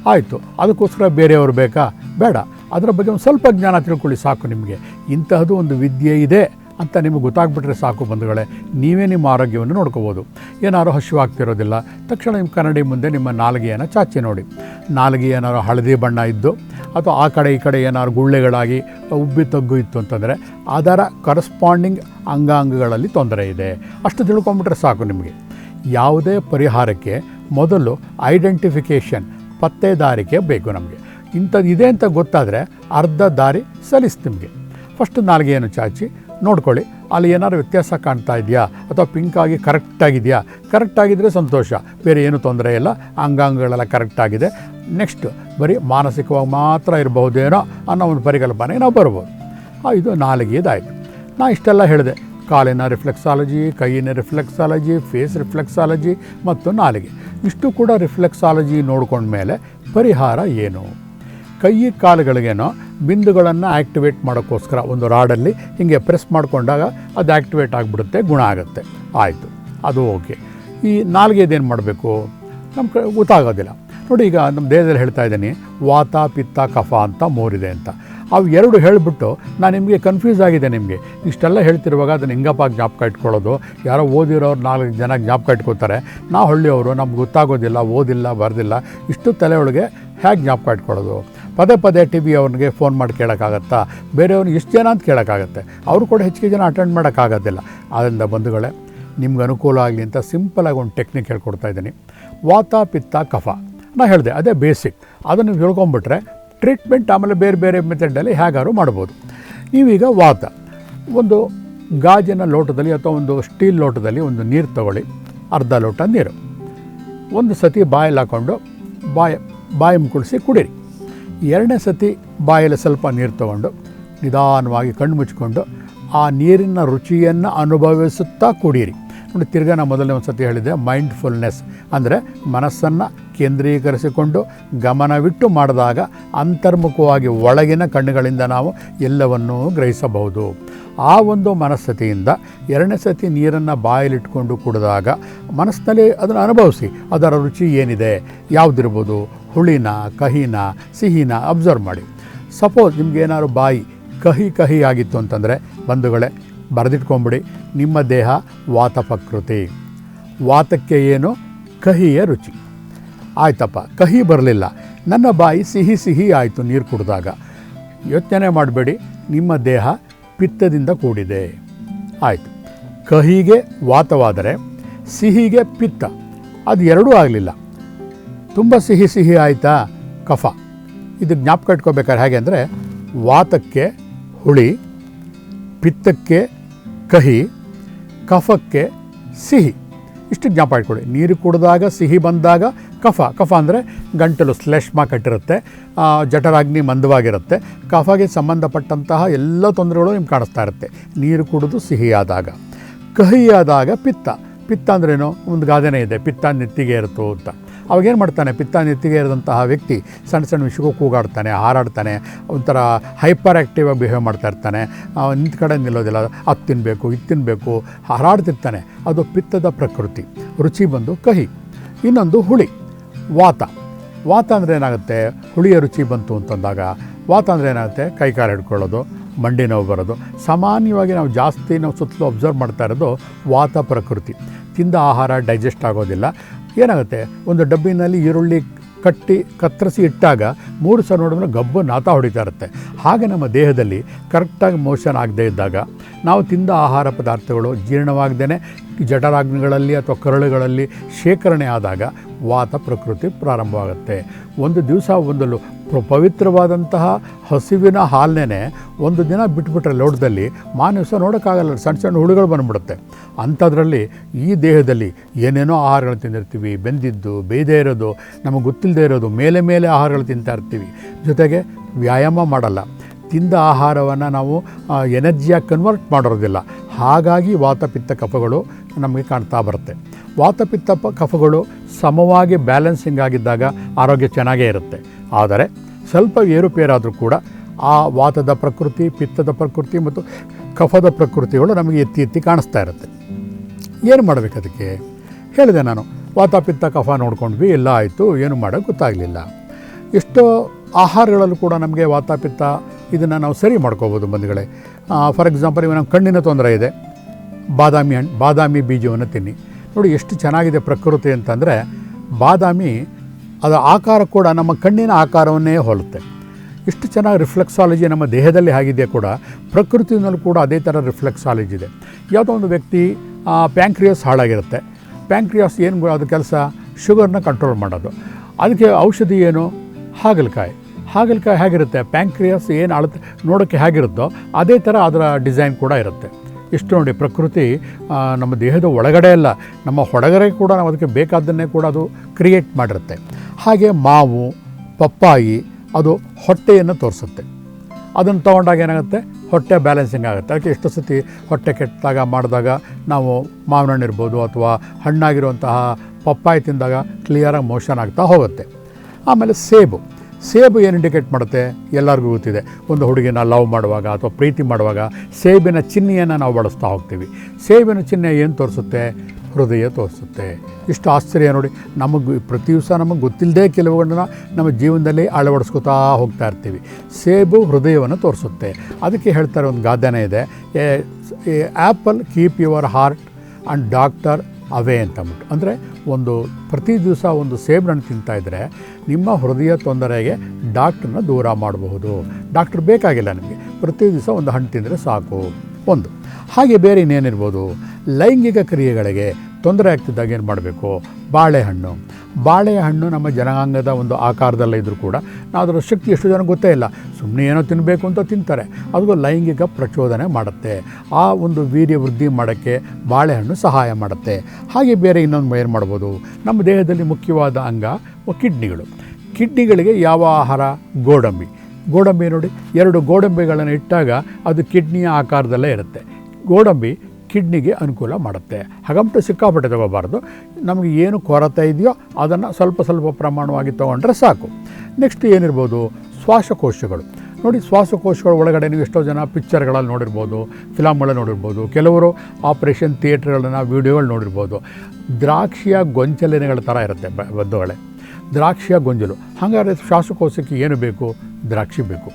ಆಯಿತು. ಅದಕ್ಕೋಸ್ಕರ ಬೇರೆಯವರು ಬೇಕಾ? ಬೇಡ. ಅದರ ಬಗ್ಗೆ ಒಂದು ಸ್ವಲ್ಪ ಜ್ಞಾನ ತಿಳ್ಕೊಳ್ಳಿ ಸಾಕು ನಿಮಗೆ. ಇಂತಹದ್ದು ಒಂದು ವಿದ್ಯೆ ಇದೆ ಅಂತ ನಿಮಗೆ ಗೊತ್ತಾಗ್ಬಿಟ್ರೆ ಸಾಕು ಬಂಧುಗಳೇ. ನೀವೇ ನಿಮ್ಮ ಆರೋಗ್ಯವನ್ನು ನೋಡ್ಕೋಬೋದು. ಏನಾದರೂ ಹಸಿವಾಗ್ತಿರೋದಿಲ್ಲ ತಕ್ಷಣ ನಿಮ್ಮ ಕನ್ನಡಿ ಮುಂದೆ ನಿಮ್ಮ ನಾಲಿಗೆಯನ್ನು ಚಾಚಿ ನೋಡಿ. ನಾಲಿಗೆ ಏನಾದ್ರು ಹಳದಿ ಬಣ್ಣ ಇದ್ದು, ಅಥವಾ ಆ ಕಡೆ ಈ ಕಡೆ ಏನಾದ್ರು ಗುಳ್ಳೆಗಳಾಗಿ ಉಬ್ಬಿ ತಗ್ಗು ಇತ್ತು ಅಂತಂದರೆ, ಅದರ ಕರೆಸ್ಪಾಂಡಿಂಗ್ ಅಂಗಾಂಗಗಳಲ್ಲಿ ತೊಂದರೆ ಇದೆ. ಅಷ್ಟು ತಿಳ್ಕೊಂಬಿಟ್ರೆ ಸಾಕು ನಿಮಗೆ. ಯಾವುದೇ ಪರಿಹಾರಕ್ಕೆ ಮೊದಲು ಐಡೆಂಟಿಫಿಕೇಷನ್ ಪತ್ತೆದಾರಿಕೆ ಬೇಕು ನಮಗೆ. ಇಂಥದ್ದು ಇದೆ ಅಂತ ಗೊತ್ತಾದರೆ ಅರ್ಧ ದಾರಿ ಸಲಿಸ್ ನಿಮಗೆ. ಫಸ್ಟ್ ನಾಲ್ಗೆಯನ್ನು ಚಾಚಿ, ನೋಡ್ಕೊಳ್ಳಿ, ಅಲ್ಲಿ ಏನಾದ್ರು ವ್ಯತ್ಯಾಸ ಕಾಣ್ತಾ ಇದೆಯಾ? ಅಥವಾ ಪಿಂಕ್ ಆಗಿ ಕರೆಕ್ಟಾಗಿದೆಯಾ ಕರೆಕ್ಟಾಗಿದ್ದರೆ ಸಂತೋಷ, ಬೇರೆ ಏನೂ ತೊಂದರೆ ಇಲ್ಲ, ಅಂಗಾಂಗಗಳೆಲ್ಲ ಕರೆಕ್ಟಾಗಿದೆ ನೆಕ್ಸ್ಟ್ ಬರೀ ಮಾನಸಿಕವಾಗಿ ಮಾತ್ರ ಇರಬಹುದೇನೋ ಅನ್ನೋ ಒಂದು ಪರಿಕಲ್ಪನೆಗೆ ನಾವು ಬರ್ಬೋದು. ಇದು ನಾಲಿಗೆದಾಯಿತು. ನಾ ಇಷ್ಟೆಲ್ಲ ಹೇಳಿದೆ. ಕಾಲಿನ ರಿಫ್ಲೆಕ್ಸಾಲಜಿ ಕೈಯಿನ ರಿಫ್ಲೆಕ್ಸಾಲಜಿ ಫೇಸ್ ರಿಫ್ಲೆಕ್ಸಾಲಜಿ ಮತ್ತು ನಾಲಿಗೆ. ಇಷ್ಟು ಕೂಡ ರಿಫ್ಲೆಕ್ಸಾಲಜಿ ನೋಡ್ಕೊಂಡ್ಮೇಲೆ ಪರಿಹಾರ ಏನು? ಕೈ, ಕಾಲುಗಳಿಗೇನೋ ಬಿಂದುಗಳನ್ನು ಆ್ಯಕ್ಟಿವೇಟ್ ಮಾಡೋಕ್ಕೋಸ್ಕರ ಒಂದು ರಾಡಲ್ಲಿ ಹೀಗೆ ಪ್ರೆಸ್ ಮಾಡಿಕೊಂಡಾಗ ಅದು ಆ್ಯಕ್ಟಿವೇಟ್ ಆಗಿಬಿಡುತ್ತೆ, ಗುಣ ಆಗುತ್ತೆ. ಆಯಿತು, ಅದು ಓಕೆ. ಈ ನಾಲ್ಗೆದೇನು ಮಾಡಬೇಕು? ನಮ್ಮ ಕ ಗೊತ್ತಾಗೋದಿಲ್ಲ. ನೋಡಿ ಈಗ ನಮ್ಮ ದೇಹದಲ್ಲಿ ಹೇಳ್ತಾ ಇದ್ದೀನಿ, ವಾತ, ಪಿತ್ತ, ಕಫ ಅಂತ ಮೂರಿದೆ ಅಂತ. ಅವು ಎರಡು ಹೇಳಿಬಿಟ್ಟು ನಾನು ನಿಮಗೆ ಕನ್ಫ್ಯೂಸ್ ಆಗಿದೆ ನಿಮಗೆ. ಇಷ್ಟೆಲ್ಲ ಹೇಳ್ತಿರುವಾಗ ಅದನ್ನು ಹಿಂಗಪ್ಪ ಜ್ಞಾಪಕ ಇಟ್ಕೊಳ್ಳೋದು. ಯಾರೋ ಓದಿರೋರು ನಾಲ್ಕು ಜನ ಜ್ಞಾಪಕ ಇಟ್ಕೋತಾರೆ. ನಾ ಹಳ್ಳಿಯವರು ನಮ್ಗೆ ಗೊತ್ತಾಗೋದಿಲ್ಲ, ಓದಿಲ್ಲ, ಬರೆದಿಲ್ಲ. ಇಷ್ಟು ತಲೆಯೊಳಗೆ ಹೇಗೆ ಜ್ಞಾಪಕ ಇಟ್ಕೊಳ್ಳೋದು? ಪದೇ ಪದೇ ಟಿ ವಿ ಅವ್ರಿಗೆ ಫೋನ್ ಮಾಡಿ ಕೇಳೋಕ್ಕಾಗತ್ತಾ? ಬೇರೆಯವ್ರಿಗೆ ಎಷ್ಟು ಜನ ಅಂತ ಕೇಳೋಕ್ಕಾಗತ್ತೆ. ಅವರು ಕೂಡ ಹೆಚ್ಚಿಗೆ ಜನ ಅಟೆಂಡ್ ಮಾಡೋಕ್ಕಾಗೋದಿಲ್ಲ. ಆದ್ದರಿಂದ ಬಂಧುಗಳೇ, ನಿಮ್ಗೆ ಅನುಕೂಲ ಆಗಲಿ ಅಂತ ಸಿಂಪಲಾಗಿ ಒಂದು ಟೆಕ್ನಿಕ್ ಹೇಳ್ಕೊಡ್ತಾ ಇದ್ದೀನಿ. ವಾತ, ಪಿತ್ತ, ಕಫ. ನಾನು ಹೇಳಿದೆ, ಅದೇ ಬೇಸಿಕ್ ಅದನ್ನು ನೀವು ತಿಳ್ಕೊಂಬಿಟ್ರೆ ಟ್ರೀಟ್ಮೆಂಟ್ ಆಮೇಲೆ ಬೇರೆ ಬೇರೆ ಮೆಥಡಲ್ಲಿ ಹೇಗಾದ್ರು ಮಾಡ್ಬೋದು. ನೀವೀಗ ವಾತ. ಒಂದು ಗಾಜಿನ ಲೋಟದಲ್ಲಿ ಅಥವಾ ಒಂದು ಸ್ಟೀಲ್ ಲೋಟದಲ್ಲಿ ಒಂದು ನೀರು ತಗೊಳ್ಳಿ. ಅರ್ಧ ಲೋಟ ನೀರು. ಒಂದು ಸತಿ ಬಾಯಲ್ಲಿ ಹಾಕ್ಕೊಂಡು ಬಾಯಿ ಬಾಯಿ ಮುಕ್ಕಳಿಸಿ ಕುಡೀರಿ. ಎರಡನೇ ಸತಿ ಬಾಯಲ್ಲಿ ಸ್ವಲ್ಪ ನೀರು ತಗೊಂಡು ನಿಧಾನವಾಗಿ ಕಣ್ಣು ಮುಚ್ಕೊಂಡು ಆ ನೀರಿನ ರುಚಿಯನ್ನು ಅನುಭವಿಸುತ್ತಾ ಕುಡೀರಿ. ನೋಡಿ, ತಿರ್ಗಾ ನಾನು ಮೊದಲನೇ ಒಂದು ಸತಿ ಹೇಳಿದೆ ಮೈಂಡ್ಫುಲ್ನೆಸ್ ಅಂದರೆ ಮನಸ್ಸನ್ನು ಕೇಂದ್ರೀಕರಿಸಿಕೊಂಡು ಗಮನವಿಟ್ಟು ಮಾಡಿದಾಗ ಅಂತರ್ಮುಖವಾಗಿ ಒಳಗಿನ ಕಣ್ಣುಗಳಿಂದ ನಾವು ಎಲ್ಲವನ್ನೂ ಗ್ರಹಿಸಬಹುದು. ಆ ಒಂದು ಮನಸ್ಥಿತಿಯಿಂದ ಎರಡನೇ ಸತಿ ನೀರನ್ನು ಬಾಯಲ್ಲಿಟ್ಕೊಂಡು ಕುಡಿದಾಗ ಮನಸ್ಸಿನಲ್ಲಿ ಅದನ್ನು ಅನುಭವಿಸಿ, ಅದರ ರುಚಿ ಏನಿದೆ, ಯಾವುದಿರ್ಬೋದು? ಹುಳಿನ, ಕಹಿನ, ಸಿಹಿನ ಅಬ್ಸರ್ವ್ ಮಾಡಿ. ಸಪೋಸ್ ನಿಮಗೇನಾದ್ರು ಬಾಯಿ ಕಹಿ ಕಹಿ ಆಗಿತ್ತು ಅಂತಂದರೆ, ಬಂಧುಗಳೇ, ಬರೆದಿಟ್ಕೊಂಬಿಡಿ. ನಿಮ್ಮ ದೇಹ ವಾತಪಕೃತಿ. ವಾತಕ್ಕೆ ಏನು? ಕಹಿಯ ರುಚಿ. ಆಯ್ತಪ್ಪ, ಕಹಿ ಬರಲಿಲ್ಲ. ನನ್ನ ಬಾಯಿ ಸಿಹಿ ಸಿಹಿ ಆಯಿತು ನೀರು ಕುಡಿದಾಗ. ಯೋಚನೆ ಮಾಡಬೇಡಿ, ನಿಮ್ಮ ದೇಹ ಪಿತ್ತದಿಂದ ಕೂಡಿದೆ. ಆಯಿತು. ಕಹಿಗೆ ವಾತವಾದರೆ ಸಿಹಿಗೆ ಪಿತ್ತ, ಅದು ಎರಡೂ ಆಗಲಿಲ್ಲ. ತುಂಬ ಸಿಹಿ ಸಿಹಿ ಆಯಿತಾ? ಕಫ. ಇದು ಜ್ಞಾಪಕ ಇಟ್ಕೋಬೇಕಾದ್ರೆ ಹೇಗೆ ಅಂದರೆ, ವಾತಕ್ಕೆ ಹುಳಿ, ಪಿತ್ತಕ್ಕೆ ಕಹಿ, ಕಫಕ್ಕೆ ಸಿಹಿ. ಇಷ್ಟು ಜ್ಞಾಪ ಇಟ್ಕೊಳ್ಳಿ ನೀರು ಕುಡಿದಾಗ, ಸಿಹಿ ಬಂದಾಗ ಕಫ. ಕಫ ಅಂದರೆ ಗಂಟಲು ಶ್ಲೇಷ್ಮ ಕಟ್ಟಿರುತ್ತೆ ಜಠರಾಗ್ನಿ ಮಂದವಾಗಿರುತ್ತೆ. ಕಫಗೆ ಸಂಬಂಧಪಟ್ಟಂತಹ ಎಲ್ಲ ತೊಂದರೆಗಳು ನಿಮ್ಗೆ ಕಾಣಿಸ್ತಾ ಇರುತ್ತೆ. ನೀರು ಕುಡಿದು ಸಿಹಿಯಾದಾಗ. ಕಹಿಯಾದಾಗ ಪಿತ್ತ. ಪಿತ್ತ ಅಂದ್ರೇನು? ಒಂದು ಗಾದೆನೇ ಇದೆ. ಪಿತ್ತ ನೆತ್ತಿಗೆ ಇರುತ್ತೋ ಅಂತ. ಅವಾಗೇನು ಮಾಡ್ತಾನೆ? ಪಿತ್ತ ನೆತ್ತಿಗೆ ಇರಿದಂತಹ ವ್ಯಕ್ತಿ. ಸಣ್ಣ ಸಣ್ಣ ವಿಷಯಕ್ಕೂ ಕೂಗಾಡ್ತಾನೆ, ಹಾರಾಡ್ತಾನೆ, ಒಂಥರ ಹೈಪರ್ ಆ್ಯಕ್ಟಿವ್ ಆಗಿ ಬಿಹೇವ್ ಮಾಡ್ತಾ ಇರ್ತಾನೆ. ನಿಂತ ಕಡೆ ನಿಲ್ಲೋದಿಲ್ಲ. ಅದು ತಿನ್ನಬೇಕು ಇದು ತಿನ್ನಬೇಕು ಹಾರಾಡ್ತಿರ್ತಾನೆ. ಅದು ಪಿತ್ತದ ಪ್ರಕೃತಿ. ರುಚಿ ಬಂದು ಕಹಿ. ಇನ್ನೊಂದು ಹುಳಿ. ವಾತ. ವಾತ ಅಂದರೆ ಏನಾಗುತ್ತೆ? ಹುಳಿಯ ರುಚಿ ಬಂತು ಅಂತಂದಾಗ ವಾತ ಅಂದರೆ ಏನಾಗುತ್ತೆ? ಕೈ ಕಾಲು ಹಿಡ್ಕೊಳ್ಳೋದು, ಮಂಡಿ ನೋವು ಬರೋದು. ಸಾಮಾನ್ಯವಾಗಿ ನಾವು ಜಾಸ್ತಿ ನಾವು ಸುತ್ತಲೂ ಅಬ್ಸರ್ವ್ ಮಾಡ್ತಾ ಇರೋದು ವಾತ ಪ್ರಕೃತಿ. ತಿಂದ ಆಹಾರ ಡೈಜೆಸ್ಟ್ ಆಗೋದಿಲ್ಲ. ಏನಾಗುತ್ತೆ? ಒಂದು ಡಬ್ಬಿನಲ್ಲಿ ಈರುಳ್ಳಿ ಕಟ್ಟಿ ಕತ್ತರಿಸಿ ಇಟ್ಟಾಗ ಮೂರು ಸಲ ನೋಡಿದ್ರೆ ಗಬ್ಬು ನಾತ ಹೊಡಿತಾ ಇರುತ್ತೆ. ಹಾಗೆ ನಮ್ಮ ದೇಹದಲ್ಲಿ ಕರೆಕ್ಟಾಗಿ ಮೋಷನ್ ಆಗದೇ ಇದ್ದಾಗ ನಾವು ತಿಂದ ಆಹಾರ ಪದಾರ್ಥಗಳು ಜೀರ್ಣವಾಗದೇ ಜಠರಾಗ್ನಿಗಳಲ್ಲಿ ಅಥವಾ ಕರಳುಗಳಲ್ಲಿ ಶೇಖರಣೆ ಆದಾಗ ವಾತ ಪ್ರಕೃತಿ ಪ್ರಾರಂಭವಾಗುತ್ತೆ. ಒಂದು ದಿವಸ ಒಂದು ಲೋ- ಪ್ರ- ಪವಿತ್ರವಾದಂತಹ ಹಸಿವಿನ ಹಾಲನ್ನೇ ಒಂದು ದಿನ ಬಿಟ್ಬಿಟ್ರೆ ಲೋಟದಲ್ಲಿ ಮಾನಸ ನೋಡೋಕ್ಕಾಗಲ್ಲ, ಸಣ್ಣ ಸಣ್ಣ ಹುಳುಗಳು ಬಂದ್ಬಿಡುತ್ತೆ. ಅಂಥದ್ರಲ್ಲಿ ಈ ದೇಹದಲ್ಲಿ ಏನೇನೋ ಆಹಾರಗಳು ತಿಂದಿರ್ತೀವಿ, ಬೆಂದಿದ್ದು, ಬೇಯದೇ ಇರೋದು, ನಮಗೆ ಗೊತ್ತಿಲ್ಲದೆ ಇರೋದು, ಮೇಲೆ ಮೇಲೆ ಆಹಾರಗಳು ತಿಂತಾ ಇರ್ತೀವಿ. ಜೊತೆಗೆ ವ್ಯಾಯಾಮ ಮಾಡಲ್ಲ. ತಿಂದ ಆಹಾರವನ್ನು ನಾವು ಎನರ್ಜಿಯಾಗಿ ಕನ್ವರ್ಟ್ ಮಾಡಿರೋದಿಲ್ಲ ಹಾಗಾಗಿ ವಾತಪಿತ್ತ ಕಫಗಳು ನಮಗೆ ಕಾಣ್ತಾ ಬರುತ್ತೆ. ವಾತಪಿತ್ತ ಕಫಗಳು ಸಮವಾಗಿ ಬ್ಯಾಲೆನ್ಸಿಂಗ್ ಆಗಿದ್ದಾಗ ಆರೋಗ್ಯ ಚೆನ್ನಾಗೇ ಇರುತ್ತೆ. ಆದರೆ ಸ್ವಲ್ಪ ಏರುಪೇರಾದರೂ ಕೂಡ ಆ ವಾತದ ಪ್ರಕೃತಿ, ಪಿತ್ತದ ಪ್ರಕೃತಿ ಮತ್ತು ಕಫದ ಪ್ರಕೃತಿಗಳು ನಮಗೆ ಎತ್ತಿ ಎತ್ತಿ ಕಾಣಿಸ್ತಾ ಇರುತ್ತೆ. ಏನು ಮಾಡಬೇಕು ಅದಕ್ಕೆ? ಹೇಳಿದೆ ನಾನು ವಾತ ಪಿತ್ತ ಕಫ ನೋಡ್ಕೊಂಡ್ವಿ ಎಲ್ಲ ಆಯಿತು, ಏನು ಮಾಡೋಕ್ಕೆ ಗೊತ್ತಾಗಲಿಲ್ಲ. ಎಷ್ಟೋ ಆಹಾರಗಳಲ್ಲೂ ಕೂಡ ನಮಗೆ ವಾತ ಪಿತ್ತ ಇದನ್ನು ನಾವು ಸರಿ ಮಾಡ್ಕೋಬೋದು ಬಂಧುಗಳೇ. ಫಾರ್ ಎಕ್ಸಾಂಪಲ್, ಇವಾಗ ನಮ್ಮ ಕಣ್ಣಿನ ತೊಂದರೆ ಇದೆ. ಬಾದಾಮಿ ಹಣ್ಣು ಬಾದಾಮಿ ಬೀಜವನ್ನು ತಿನ್ನಿ. ನೋಡಿ ಎಷ್ಟು ಚೆನ್ನಾಗಿದೆ ಪ್ರಕೃತಿ ಅಂತಂದರೆ ಬಾದಾಮಿ ಅದರ ಆಕಾರ ಕೂಡ ನಮ್ಮ ಕಣ್ಣಿನ ಆಕಾರವನ್ನೇ ಹೋಲುತ್ತೆ. ಎಷ್ಟು ಚೆನ್ನಾಗಿ ರಿಫ್ಲೆಕ್ಸಾಲಜಿ ನಮ್ಮ ದೇಹದಲ್ಲಿ ಆಗಿದೆ ಕೂಡ ಪ್ರಕೃತಿನಲ್ಲೂ ಕೂಡ ಅದೇ ಥರ ರಿಫ್ಲೆಕ್ಸಾಲಜಿ ಇದೆ. ಯಾವುದೋ ಒಂದು ವ್ಯಕ್ತಿ ಪ್ಯಾಂಕ್ರಿಯಸ್ ಹಾಳಾಗಿರುತ್ತೆ. ಪ್ಯಾಂಕ್ರಿಯಾಸ್ ಏನು ಅದು ಕೆಲಸ? ಶುಗರ್ನ ಕಂಟ್ರೋಲ್ ಮಾಡೋದು. ಅದಕ್ಕೆ ಔಷಧಿ ಏನು? ಹಾಗಲಕಾಯಿ. ಹಾಗಲಕಾಯಿ ಹೇಗಿರುತ್ತೆ? ಪ್ಯಾಂಕ್ರಿಯಾಸ್ ಏನು ಅಳತೆ, ನೋಡೋಕ್ಕೆ ಹೇಗಿರುತ್ತೋ ಅದೇ ಥರ ಅದರ ಡಿಸೈನ್ ಕೂಡ ಇರುತ್ತೆ. ಇಷ್ಟು ನೋಡಿ ಪ್ರಕೃತಿ ನಮ್ಮ ದೇಹದ ಒಳಗಡೆ ಅಲ್ಲ, ನಮ್ಮ ಹೊಡಗರೆ ಕೂಡ ನಾವು ಅದಕ್ಕೆ ಬೇಕಾದ್ದನ್ನೇ ಕೂಡ ಅದು ಕ್ರಿಯೇಟ್ ಮಾಡಿರುತ್ತೆ. ಹಾಗೆ ಮಾವು, ಪಪ್ಪಾಯಿ, ಅದು ಹೊಟ್ಟೆಯನ್ನು ತೋರಿಸುತ್ತೆ. ಅದನ್ನು ತೊಗೊಂಡಾಗ ಏನಾಗುತ್ತೆ? ಹೊಟ್ಟೆ ಬ್ಯಾಲೆನ್ಸಿಂಗ್ ಆಗುತ್ತೆ. ಅದಕ್ಕೆ ಎಷ್ಟು ಸತಿ ಹೊಟ್ಟೆ ಕೆಟ್ಟಾಗ ಮಾಡಿದಾಗ ನಾವು ಮಾವಿನ ಹಣ್ಣು ಇರ್ಬೋದು ಅಥವಾ ಹಣ್ಣಾಗಿರುವಂತಹ ಪಪ್ಪಾಯಿ ತಿಂದಾಗ ಕ್ಲಿಯರಾಗಿ ಮೋಷನ್ ಆಗ್ತಾ ಹೋಗುತ್ತೆ. ಆಮೇಲೆ ಸೇಬು. ಸೇಬು ಏನು ಇಂಡಿಕೇಟ್ ಮಾಡುತ್ತೆ? ಎಲ್ಲರಿಗೂ ಗೊತ್ತಿದೆ. ಒಂದು ಹುಡುಗಿನ ಲವ್ ಮಾಡುವಾಗ ಅಥವಾ ಪ್ರೀತಿ ಮಾಡುವಾಗ ಸೇಬಿನ ಚಿಹ್ನೆಯನ್ನು ನಾವು ಬಳಸ್ತಾ ಹೋಗ್ತೀವಿ. ಸೇಬಿನ ಚಿಹ್ನೆ ಏನು ತೋರಿಸುತ್ತೆ? ಹೃದಯ ತೋರಿಸುತ್ತೆ. ಇಷ್ಟು ಆಶ್ಚರ್ಯ ನೋಡಿ. ನಮಗೆ ಪ್ರತಿ ದಿವಸ ನಮಗೆ ಗೊತ್ತಿಲ್ಲದೆ ಕೆಲವುಗಳನ್ನ ನಮ್ಮ ಜೀವನದಲ್ಲಿ ಅಳವಡಿಸ್ಕೊತಾ ಹೋಗ್ತಾ ಇರ್ತೀವಿ. ಸೇಬು ಹೃದಯವನ್ನು ತೋರಿಸುತ್ತೆ. ಅದಕ್ಕೆ ಹೇಳ್ತಾರೆ ಒಂದು ಗಾದೆನೇ ಇದೆ. Apple keep your heart and doctor away ಅಂತ ಅಂದ್ಬಿಟ್ಟು. ಅಂದರೆ ಒಂದು ಪ್ರತಿ ದಿವಸ ಒಂದು ಸೇಬನ್ನು ತಿಂತಾ ಇದ್ದರೆ ನಿಮ್ಮ ಹೃದಯ ತೊಂದರೆಗೆ ಡಾಕ್ಟ್ರನ್ನ ದೂರ ಮಾಡಬಹುದು. ಡಾಕ್ಟ್ರ್ ಬೇಕಾಗಿಲ್ಲ ನಿಮಗೆ. ಪ್ರತಿ ದಿವಸ ಒಂದು ಹಣ್ಣು ತಿಂದರೆ ಸಾಕು. ಒಂದು. ಹಾಗೆ ಬೇರೆ ಇನ್ನೇನಿರ್ಬೋದು? ಲೈಂಗಿಕ ಕ್ರಿಯೆಗಳಿಗೆ ತೊಂದರೆ ಆಗ್ತಿದ್ದಾಗ ಏನು ಮಾಡಬೇಕು? ಬಾಳೆಹಣ್ಣು. ಬಾಳೆಹಣ್ಣು ನಮ್ಮ ಜನಾಂಗದ ಒಂದು ಆಕಾರದಲ್ಲೇ ಇದ್ದರೂ ಕೂಡ ಅದರ ಶಕ್ತಿ ಎಷ್ಟು ಜನ ಗೊತ್ತೇ ಇಲ್ಲ. ಸುಮ್ಮನೆ ಏನೋ ತಿನ್ನಬೇಕು ಅಂತ ತಿಂತಾರೆ. ಅದಕ್ಕೂ ಲೈಂಗಿಕ ಪ್ರಚೋದನೆ ಮಾಡುತ್ತೆ. ಆ ಒಂದು ವೀರ್ಯ ವೃದ್ಧಿ ಮಾಡೋಕ್ಕೆ ಬಾಳೆಹಣ್ಣು ಸಹಾಯ ಮಾಡುತ್ತೆ. ಹಾಗೆ ಬೇರೆ ಇನ್ನೊಂದು ಏನು ಮಾಡ್ಬೋದು? ನಮ್ಮ ದೇಹದಲ್ಲಿ ಮುಖ್ಯವಾದ ಅಂಗ ಕಿಡ್ನಿಗಳು. ಕಿಡ್ನಿಗಳಿಗೆ ಯಾವ ಆಹಾರ? ಗೋಡಂಬಿ. ಗೋಡಂಬಿ ನೋಡಿ, ಎರಡು ಗೋಡಂಬಿಗಳನ್ನು ಇಟ್ಟಾಗ ಅದು ಕಿಡ್ನಿಯ ಆಕಾರದಲ್ಲೇ ಇರುತ್ತೆ. ಗೋಡಂಬಿ ಕಿಡ್ನಿಗೆ ಅನುಕೂಲ ಮಾಡುತ್ತೆ. ಹಾಗಂತ ಸಿಕ್ಕಾಪಟ್ಟೆ ತಗೋಬಾರ್ದು. ನಮಗೆ ಏನು ಕೊರತೆ ಇದೆಯೋ ಅದನ್ನು ಸ್ವಲ್ಪ ಸ್ವಲ್ಪ ಪ್ರಮಾಣವಾಗಿ ತೊಗೊಂಡ್ರೆ ಸಾಕು. ನೆಕ್ಸ್ಟ್ ಏನಿರ್ಬೋದು? ಶ್ವಾಸಕೋಶಗಳು. ನೋಡಿ ಶ್ವಾಸಕೋಶಗಳ ಒಳಗಡೆ ನೀವು ಎಷ್ಟೋ ಜನ ಪಿಕ್ಚರ್ಗಳಲ್ಲಿ ನೋಡಿರ್ಬೋದು ಫಿಲಮ್ಗಳಲ್ಲಿ ನೋಡಿರ್ಬೋದು, ಕೆಲವರು ಆಪ್ರೇಷನ್ ಥಿಯೇಟ್ರ್ಗಳನ್ನ ವೀಡಿಯೋಗಳು ನೋಡಿರ್ಬೋದು. ದ್ರಾಕ್ಷಿಯ ಗೊಂಚಲಿನಗಳ ಥರ ಇರುತ್ತೆ ಬ- ಬದ್ದುಗಳೇ ದ್ರಾಕ್ಷಿಯ ಗೊಂಜಲು. ಹಾಗಾದರೆ ಶ್ವಾಸಕೋಶಕ್ಕೆ ಏನು ಬೇಕು? ದ್ರಾಕ್ಷಿ ಬೇಕು.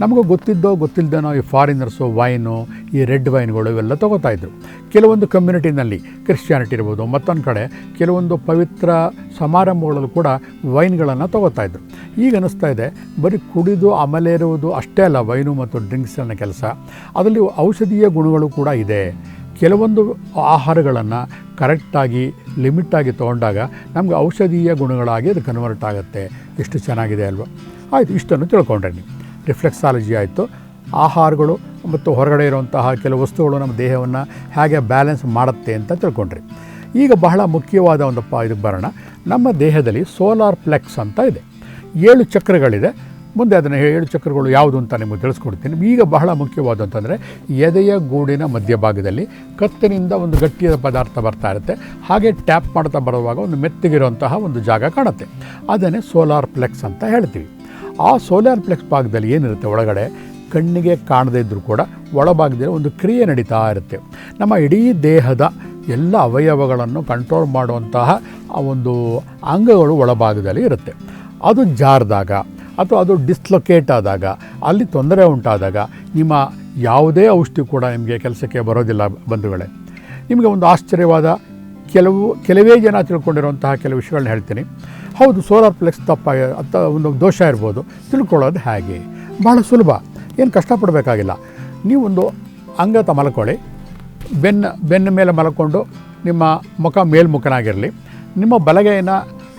ನಮಗೆ ಗೊತ್ತಿದ್ದೋ ಗೊತ್ತಿಲ್ಲದೇನೋ ಈ ಫಾರಿನರ್ಸು ವೈನು ಈ ರೆಡ್ ವೈನ್ಗಳು ಇವೆಲ್ಲ ತೊಗೋತಾ ಇದ್ರು. ಕೆಲವೊಂದು ಕಮ್ಯುನಿಟಿನಲ್ಲಿ ಕ್ರಿಶ್ಚಿಯಾನಿಟಿ ಇರ್ಬೋದು, ಮತ್ತೊಂದು ಕಡೆ ಕೆಲವೊಂದು ಪವಿತ್ರ ಸಮಾರಂಭಗಳಲ್ಲೂ ಕೂಡ ವೈನ್ಗಳನ್ನು ತೊಗೋತಾ ಇದ್ರು. ಈಗ ಅನ್ನಿಸ್ತಾ ಇದೆ, ಬರೀ ಕುಡಿದು ಅಮಲೇರುವುದು ಅಷ್ಟೇ ಅಲ್ಲ ವೈನು ಮತ್ತು ಡ್ರಿಂಕ್ಸ್ ಅನ್ನೋ ಕೆಲಸ. ಅದರಲ್ಲಿ ಔಷಧೀಯ ಗುಣಗಳು ಕೂಡ ಇದೆ. ಕೆಲವೊಂದು ಆಹಾರಗಳನ್ನು ಕರೆಕ್ಟಾಗಿ ಲಿಮಿಟಾಗಿ ತೊಗೊಂಡಾಗ ನಮಗೆ ಔಷಧೀಯ ಗುಣಗಳಾಗಿ ಅದು ಕನ್ವರ್ಟ್ ಆಗುತ್ತೆ. ಎಷ್ಟು ಚೆನ್ನಾಗಿದೆ ಅಲ್ವಾ? ಆಯಿತು, ಇಷ್ಟನ್ನು ತಿಳ್ಕೊಂಡ್ರೆ ನೀವು. ರಿಫ್ಲೆಕ್ಸಾಲಜಿ ಆಯಿತು. ಆಹಾರಗಳು ಮತ್ತು ಹೊರಗಡೆ ಇರುವಂತಹ ಕೆಲವು ವಸ್ತುಗಳು ನಮ್ಮ ದೇಹವನ್ನು ಹೇಗೆ ಬ್ಯಾಲೆನ್ಸ್ ಮಾಡುತ್ತೆ ಅಂತ ತಿಳ್ಕೊಂಡ್ರಿ. ಈಗ ಬಹಳ ಮುಖ್ಯವಾದ ಒಂದು ಪ ಇದಕ್ಕೆ ಬರೋಣ. ನಮ್ಮ ದೇಹದಲ್ಲಿ ಸೋಲಾರ್ ಪ್ಲೆಕ್ಸ್ ಅಂತ ಇದೆ. ಏಳು ಚಕ್ರಗಳಿದೆ. ಮುಂದೆ ಅದನ್ನು ಏಳು ಚಕ್ರಗಳು ಯಾವುದು ಅಂತ ನಿಮಗೆ ತಿಳಿಸ್ಕೊಡ್ತೀನಿ. ಈಗ ಬಹಳ ಮುಖ್ಯವಾದಂತಂದರೆ ಎದೆಯ ಗೂಡಿನ ಮಧ್ಯಭಾಗದಲ್ಲಿ ಕತ್ತಿನಿಂದ ಒಂದು ಗಟ್ಟಿಯಾದ ಪದಾರ್ಥ ಬರ್ತಾ ಇರುತ್ತೆ. ಹಾಗೆ ಟ್ಯಾಪ್ ಮಾಡ್ತಾ ಬರುವಾಗ ಒಂದು ಮೆತ್ತಗಿರುವಂತಹ ಒಂದು ಜಾಗ ಕಾಣುತ್ತೆ. ಅದನ್ನೇ ಸೋಲಾರ್ ಪ್ಲೆಕ್ಸ್ ಅಂತ ಹೇಳ್ತೀವಿ. ಆ ಸೋಲಾರ್ ಪ್ಲೆಕ್ಸ್ ಭಾಗದಲ್ಲಿ ಏನಿರುತ್ತೆ ಒಳಗಡೆ, ಕಣ್ಣಿಗೆ ಕಾಣದೇ ಇದ್ದರೂ ಕೂಡ ಒಳಭಾಗದಲ್ಲಿ ಒಂದು ಕ್ರಿಯೆ ನಡೀತಾ ಇರುತ್ತೆ. ನಮ್ಮ ಇಡೀ ದೇಹದ ಎಲ್ಲ ಅವಯವಗಳನ್ನು ಕಂಟ್ರೋಲ್ ಮಾಡುವಂತಹ ಆ ಒಂದು ಅಂಗಗಳು ಒಳಭಾಗದಲ್ಲಿ ಇರುತ್ತೆ. ಅದು ಜಾರಿದಾಗ ಅಥವಾ ಅದು ಡಿಸ್ಲೊಕೇಟ್ ಆದಾಗ, ಅಲ್ಲಿ ತೊಂದರೆ ಉಂಟಾದಾಗ ನಿಮ್ಮ ಯಾವುದೇ ಔಷಧಿ ಕೂಡ ನಿಮಗೆ ಕೆಲಸಕ್ಕೆ ಬರೋದಿಲ್ಲ ಬಂಧುಗಳೇ. ನಿಮಗೆ ಒಂದು ಆಶ್ಚರ್ಯವಾದ ಕೆಲವು, ಕೆಲವೇ ಜನ ತಿಳ್ಕೊಂಡಿರುವಂತಹ ಕೆಲವು ವಿಷಯಗಳನ್ನ ಹೇಳ್ತೀನಿ. ಹೌದು ಸೋಲಾರ್ ಪ್ಲೆಕ್ಸ್ ತಪ್ಪಾಗಿ ಅಂತ ಒಂದು ದೋಷ ಇರ್ಬೋದು. ತಿಳ್ಕೊಳ್ಳೋದು ಹೇಗೆ? ಭಾಳ ಸುಲಭ. ಏನು ಕಷ್ಟಪಡಬೇಕಾಗಿಲ್ಲ. ನೀವೊಂದು ಅಂಗತ ಮಲ್ಕೊಳ್ಳಿ. ಬೆನ್ನ ಬೆನ್ನ ಮೇಲೆ ಮಲ್ಕೊಂಡು ನಿಮ್ಮ ಮುಖ ಮೇಲ್ಮುಖನಾಗಿರಲಿ. ನಿಮ್ಮ ಬಲಗೈನ